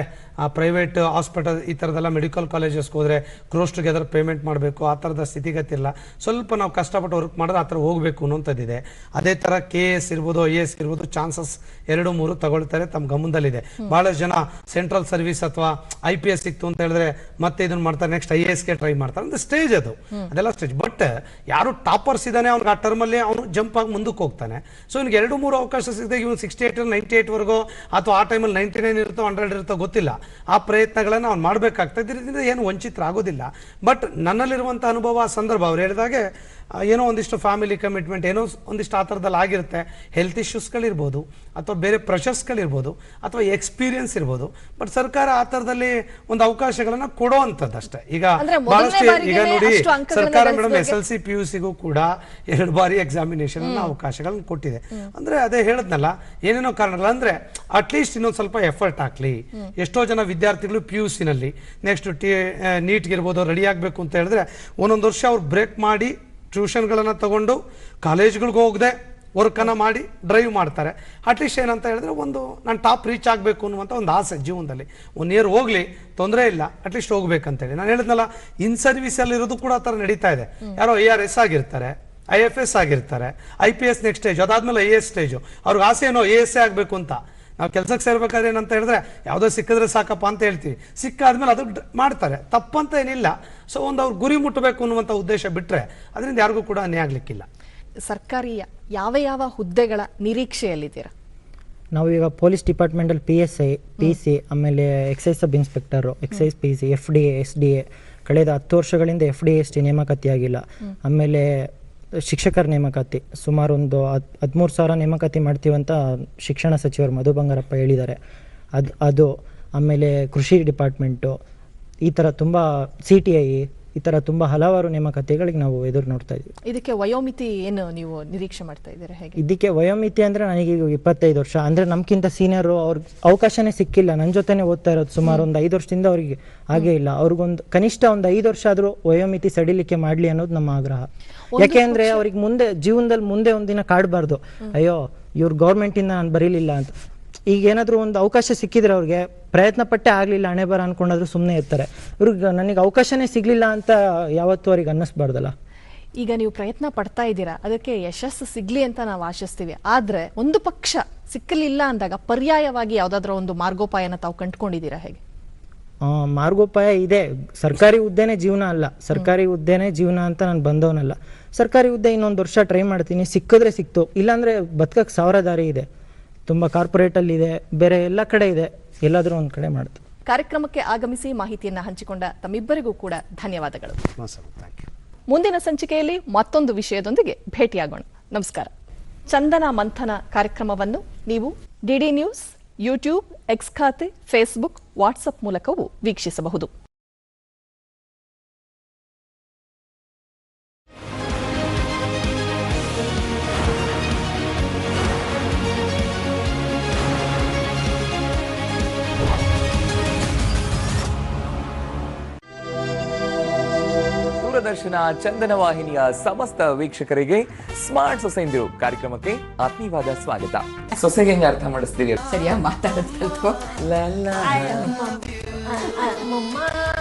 ಪ್ರೈವೇಟ್ ಹಾಸ್ಪಿಟಲ್ ಈ ತರದೆಲ್ಲ ಮೆಡಿಕಲ್ ಕಾಲೇಜಸ್ಗೆ ಹೋದ್ರೆ ಕ್ರೋಸ್ ಟುಗೆದರ್ ಪೇಮೆಂಟ್ ಮಾಡಬೇಕು. ಆ ತರದ ಸ್ಥಿತಿಗತಿ ಇಲ್ಲ. ಸ್ವಲ್ಪ ನಾವು ಕಷ್ಟಪಟ್ಟು ವರ್ಕ್ ಮಾಡಿದ್ರೆ ಆ ಥರ ಹೋಗ್ಬೇಕು ಅನ್ನೋಂಥದ್ದಿದೆ ಅದೇ ತರ ಕೆ ಎಸ್ ಇರ್ಬೋದು ಐ ಎಸ್ ಇರ್ಬೋದು ಚಾನ್ಸಸ್ ಎರಡು ಮೂರು ತಗೊಳ್ತಾರೆ. ತಮ್ಮ ಗಮನದಲ್ಲಿದೆ. ಬಹಳಷ್ಟು ಜನ ಸೆಂಟ್ರಲ್ ಸರ್ವಿಸ್ ಅಥವಾ ಐ ಪಿ ಎಸ್ ಸಿಕ್ತು ಅಂತ ಹೇಳಿದ್ರೆ ಮತ್ತೆ ಇದನ್ನ ಮಾಡ್ತಾರೆ ನೆಕ್ಸ್ಟ್ ಐ ಎಸ್ಗೆ ಟ್ರೈ ಮಾಡ್ತಾರೆ. ಅಂದ್ರೆ ಸ್ಟೇಜ್ ಅದು. ಅದೆಲ್ಲ ಸ್ಟೇಜ್ ಬಟ್ ಯಾರು ಟಾಪರ್ಸ್ ಇದ್ದಾನೆ ಅವ್ನಿಗೆ ಆ ಟರ್ಮಲ್ಲಿ ಅವನು ಜಂಪ್ ಆಗಿ ಮುಂದಕ್ಕೆ ಹೋಗ್ತಾನೆ. ಸೊ ಇವ್ನಿಗೆ ಎರಡು ಮೂರು ಅವಕಾಶ ಸಿಗದೆ ಇವನು ಸಿಕ್ಸ್ಟಿ ಏಟ್ ನೈಂಟಿ ಏಟ್ ವರೆಗೂ ಅಥವಾ ಆ ಟೈಮಲ್ಲಿ ನೈಂಟಿ ನೈನ್ ಇರುತ್ತೋ ಹಂಡ್ರೆಡ್ ಇರುತ್ತೋ ಗೊತ್ತಿಲ್ಲ. ಆ ಪ್ರಯತ್ನಗಳನ್ನು ಅವ್ನು ಮಾಡಬೇಕಾಗ್ತದೆ ಇದರಿಂದ ಏನು ವಂಚಿತರಾಗೋದಿಲ್ಲ ಬಟ್ ನನ್ನಲ್ಲಿರುವಂಥ ಅನುಭವ ಆ ಸಂದರ್ಭ ಅವ್ರು ಹೇಳಿದಾಗೆ ಏನೋ ಒಂದಿಷ್ಟು ಫ್ಯಾಮಿಲಿ ಕಮಿಟ್ಮೆಂಟ್ ಏನೋ ಒಂದಿಷ್ಟು ಆ ಥರದಲ್ಲಿ ಆಗಿರುತ್ತೆ. ಹೆಲ್ತ್ ಇಶ್ಯೂಸ್ಗಳಿರ್ಬೋದು ಅಥವಾ ಬೇರೆ ಪ್ರೆಷರ್ಸ್ಗಳಿರ್ಬೋದು ಅಥವಾ ಎಕ್ಸ್ಪೀರಿಯನ್ಸ್ ಇರ್ಬೋದು. ಬಟ್ ಸರ್ಕಾರ ಆ ತರದಲ್ಲಿ ಒಂದು ಅವಕಾಶಗಳನ್ನ ಕೊಡೋ ಅಂಥದ್ದಷ್ಟೇ ಈಗ ಅಂದ್ರೆ ಬಹಳಷ್ಟು ಈಗ ನೋಡಿ ಸರ್ಕಾರ madam S L C P U ಸಿಗೂ ಕೂಡ ಎರಡು ಬಾರಿ ಎಕ್ಸಾಮಿನೇಷನ್ ಅವಕಾಶಗಳನ್ನ ಕೊಟ್ಟಿದೆ. ಅಂದ್ರೆ ಅದೇ ಹೇಳದ್ನಲ್ಲ ಏನೇನೋ ಕಾರಣಗಳು ಅಂದ್ರೆ ಅಟ್ಲೀಸ್ಟ್ ಇನ್ನೊಂದು ಸ್ವಲ್ಪ ಎಫರ್ಟ್ ಹಾಕ್ಲಿ. ಎಷ್ಟೋ ಜನ ವಿದ್ಯಾರ್ಥಿಗಳು ಪಿ ಯು ಸಿನಲ್ಲಿ ನೆಕ್ಸ್ಟ್ ಟಿ ನೀಟ್ಗೆ ಇರ್ಬೋದು ರೆಡಿ ಆಗಬೇಕು ಅಂತ ಹೇಳಿದ್ರೆ ಒಂದೊಂದು ವರ್ಷ ಅವ್ರು ಬ್ರೇಕ್ ಮಾಡಿ ಟ್ಯೂಷನ್ಗಳನ್ನು ತಗೊಂಡು ಕಾಲೇಜ್ಗಳಿಗೆ ಹೋಗದೆ. ವರ್ಕನ್ನು ಮಾಡಿ ಡ್ರೈವ್ ಮಾಡ್ತಾರೆ. ಅಟ್ಲೀಸ್ಟ್ ಏನಂತ ಹೇಳಿದ್ರೆ ಒಂದು ನಾನು ಟಾಪ್ ರೀಚ್ ಆಗಬೇಕು ಅನ್ನುವಂಥ ಒಂದು ಆಸೆ ಜೀವನದಲ್ಲಿ. ಒನ್ ಇಯರ್ ಹೋಗ್ಲಿ ತೊಂದರೆ ಇಲ್ಲ ಅಟ್ಲೀಸ್ಟ್ ಹೋಗ್ಬೇಕಂತೇಳಿ. ನಾನು ಹೇಳಿದ್ನಲ್ಲ ಇನ್ ಸರ್ವಿಸಲ್ಲಿ ಇರೋದು ಕೂಡ ಆ ಥರ ನಡೀತಾ ಇದೆ. ಯಾರೋ ಎ ಆರ್ ಎಸ್ ಆಗಿರ್ತಾರೆ ಐ ಎಫ್ ಎಸ್ ಆಗಿರ್ತಾರೆ I P S next stage ಅದಾದ್ಮೇಲೆ ಐ ಎ ಎಸ್ ಸ್ಟೇಜು ಅವ್ರಿಗೆ ಆಸೆ ಏನೋ ಎ ಎಸ್ ಆಗಬೇಕು ಅಂತ. ನಾವು ಕೆಲಸಕ್ಕೆ ಸೇರ್ಬೇಕಾದ್ರೆ ಏನಂತ ಹೇಳಿದ್ರೆ ಯಾವುದೋ ಸಿಕ್ಕಿದ್ರೆ ಸಾಕಪ್ಪ ಅಂತ ಹೇಳ್ತೀವಿ. ಸಿಕ್ಕಾದ್ಮೇಲೆ ಅದು ಮಾಡ್ತಾರೆ. ತಪ್ಪಂತ ಏನಿಲ್ಲ. ಸೊ ಒಂದು ಅವ್ರ ಗುರಿ ಮುಟ್ಟಬೇಕು ಅನ್ನುವಂಥ ಉದ್ದೇಶ ಬಿಟ್ಟರೆ ಅದರಿಂದ ಯಾರಿಗೂ ಕೂಡ ಅನ್ಯ ಆಗ್ಲಿಕ್ಕಿಲ್ಲ. ಸರ್ಕಾರಿ ಯಾವ ಯಾವ ಹುದ್ದೆಗಳ ನಿರೀಕ್ಷೆಯಲ್ಲಿದ್ದೀರಾ? ನಾವು ಈಗ police ಡಿಪಾರ್ಟ್ಮೆಂಟಲ್ಲಿ P S I, P C, ಆಮೇಲೆ excise sub inspector, excise P C, F D A, S D A, ಕಳೆದ ಹತ್ತು ವರ್ಷಗಳಿಂದ ಎಫ್ ಡಿ ಎಸ್ ಟಿ ನೇಮಕಾತಿ ಆಗಿಲ್ಲ. ಆಮೇಲೆ ಶಿಕ್ಷಕರ ನೇಮಕಾತಿ, ಸುಮಾರು ಒಂದು ಹದ್, ಹದಿಮೂರು ಸಾವಿರ ನೇಮಕಾತಿ ಮಾಡ್ತೀವಂತ ಶಿಕ್ಷಣ ಸಚಿವರು ಮಧು ಬಂಗಾರಪ್ಪ ಹೇಳಿದ್ದಾರೆ. ಅದು ಅದು, ಆಮೇಲೆ ಕೃಷಿ ಡಿಪಾರ್ಟ್ಮೆಂಟು, ಈ ಥರ ತುಂಬ ಸಿ ಟಿ ಐ ಈ ತರ ತುಂಬಾ ಹಲವಾರು ನೇಮಕಾತಿಗಳಿಗೆ ನಾವು ಎದುರು ನೋಡ್ತಾ ಇದ್ವಿ ಇದಕ್ಕೆ ವಯೋಮಿತಿ ಏನು ನೀವು ನಿರೀಕ್ಷೆ ಮಾಡ್ತಾ ಇದ್ದೀರಾ ಹೇಗೆ? ಇದಕ್ಕೆ ವಯೋಮಿತಿ ಅಂದ್ರೆ ನನಗೆ ಈಗ ಇಪ್ಪತ್ತೈದು ವರ್ಷ. ಅಂದ್ರೆ ನಮ್ಗಿಂತ ಸೀನಿಯರ್ ಅವ್ರಿಗೆ ಅವಕಾಶನೇ ಸಿಕ್ಕಿಲ್ಲ. ನನ್ನ ಜೊತೆನೆ ಓದ್ತಾ ಇರೋದು ಸುಮಾರು ಒಂದು ಐದು ವರ್ಷದಿಂದ ಅವ್ರಿಗೆ ಹಾಗೇ ಇಲ್ಲ. ಅವ್ರಿಗೊಂದು ಕನಿಷ್ಠ ಒಂದು ಐದು ವರ್ಷ ಆದ್ರೂ ವಯೋಮಿತಿ ಸಡಿಲಿಕ್ಕೆ ಮಾಡ್ಲಿ ಅನ್ನೋದು ನಮ್ಮ ಆಗ್ರಹ. ಯಾಕೆ ಅಂದ್ರೆ ಅವ್ರಿಗೆ ಮುಂದೆ ಜೀವನದಲ್ಲಿ ಮುಂದೆ ಒಂದಿನ ಕಾಡಬಾರ್ದು. ಅಯ್ಯೋ ಇವ್ರು ಗೌರ್ಮೆಂಟ್ ಇಂದ ನಾನು ಬರೀಲಿಲ್ಲ ಅಂತ. ಈಗ ಏನಾದರೂ ಒಂದು ಅವಕಾಶ ಸಿಕ್ಕಿದ್ರೆ ಅವ್ರಿಗೆ ಪ್ರಯತ್ನ ಪಟ್ಟೆ ಆಗಲಿಲ್ಲ ಹಣೆ ಬರ ಅನ್ಕೊಂಡಾದ್ರೂ ಸುಮ್ಮನೆ ಇರ್ತಾರೆ. ಇವ್ರಿಗೆ ನನಗೆ ಅವಕಾಶನೇ ಸಿಗಲಿಲ್ಲ ಅಂತ ಯಾವತ್ತೂ ಅವ್ರಿಗೆ ಅನ್ನಿಸ್ಬಾರ್ದಲ್ಲ. ಈಗ ನೀವು ಪ್ರಯತ್ನ ಪಡ್ತಾ ಇದ್ದೀರಾ ಅದಕ್ಕೆ ಯಶಸ್ಸು ಸಿಗ್ಲಿ ಅಂತ ನಾವು ಆಶಿಸ್ತೀವಿ. ಆದರೆ ಒಂದು ಪಕ್ಷ ಸಿಕ್ಕಲಿಲ್ಲ ಅಂದಾಗ ಪರ್ಯಾಯವಾಗಿ ಯಾವುದಾದ್ರೂ ಒಂದು ಮಾರ್ಗೋಪಾಯನ ತಾವು ಕಂಡುಕೊಂಡಿದ್ದೀರಾ ಹೇಗೆ? ಮಾರ್ಗೋಪಾಯ ಇದೆ. ಸರ್ಕಾರಿ ಹುದ್ದೆನೇ ಜೀವನ ಅಲ್ಲ. ಸರ್ಕಾರಿ ಹುದ್ದೆನೇ ಜೀವನ ಅಂತ ನಾನು ಬಂದವನಲ್ಲ. ಸರ್ಕಾರಿ ಹುದ್ದೆ ಇನ್ನೊಂದು ವರ್ಷ ಟ್ರೈ ಮಾಡ್ತೀನಿ. ಸಿಕ್ಕಿದ್ರೆ ಸಿಕ್ತು. ಇಲ್ಲಾಂದ್ರೆ ಬದುಕಕ್ಕೆ ಸಾವಿರ ದಾರಿ ಇದೆ. ತುಂಬ ಕಾರ್ಪೊರೇಟಲ್ಲಿ ಇದೆ ಬೇರೆ ಎಲ್ಲ ಕಡೆ ಇದೆ ಎಲ್ಲಾದರೂ ಒಂದು ಕಡೆ ಮಾಡುತ್ತೆ ಕಾರ್ಯಕ್ರಮಕ್ಕೆ ಆಗಮಿಸಿ ಮಾಹಿತಿಯನ್ನು ಹಂಚಿಕೊಂಡ ತಮ್ಮಿಬ್ಬರಿಗೂ ಕೂಡ ಧನ್ಯವಾದಗಳು. ಥ್ಯಾಂಕ್ ಯು ಮುಂದಿನ ಸಂಚಿಕೆಯಲ್ಲಿ ಮತ್ತೊಂದು ವಿಷಯದೊಂದಿಗೆ ಭೇಟಿಯಾಗೋಣ. ನಮಸ್ಕಾರ. ಚಂದನ ಮಂಥನ ಕಾರ್ಯಕ್ರಮವನ್ನು ನೀವು ಡಿಡಿ ನ್ಯೂಸ್ ಯೂಟ್ಯೂಬ್ ಎಕ್ಸ್ ಖಾತೆ ಫೇಸ್ಬುಕ್ ವಾಟ್ಸಪ್ ಮೂಲಕವೂ ವೀಕ್ಷಿಸಬಹುದು. ದೂರದರ್ಶನ ಚಂದನ ವಾಹಿನಿಯ ಸಮಸ್ತ ವೀಕ್ಷಕರಿಗೆ ಸ್ಮಾರ್ಟ್ ಸೊಸೈಂದು ಕಾರ್ಯಕ್ರಮಕ್ಕೆ ಆತ್ಮೀಯವಾದ ಸ್ವಾಗತ. ಸೊಸೆಗೆ ಹೆಂಗೆ ಅರ್ಥ ಮಾಡಿಸ್ತೀರಿ? ಸರಿಯಾಗಿ ಮಾತಾಡೋದು ಕಲ್ತ್ಕೋ ಲ ಲ ಲ.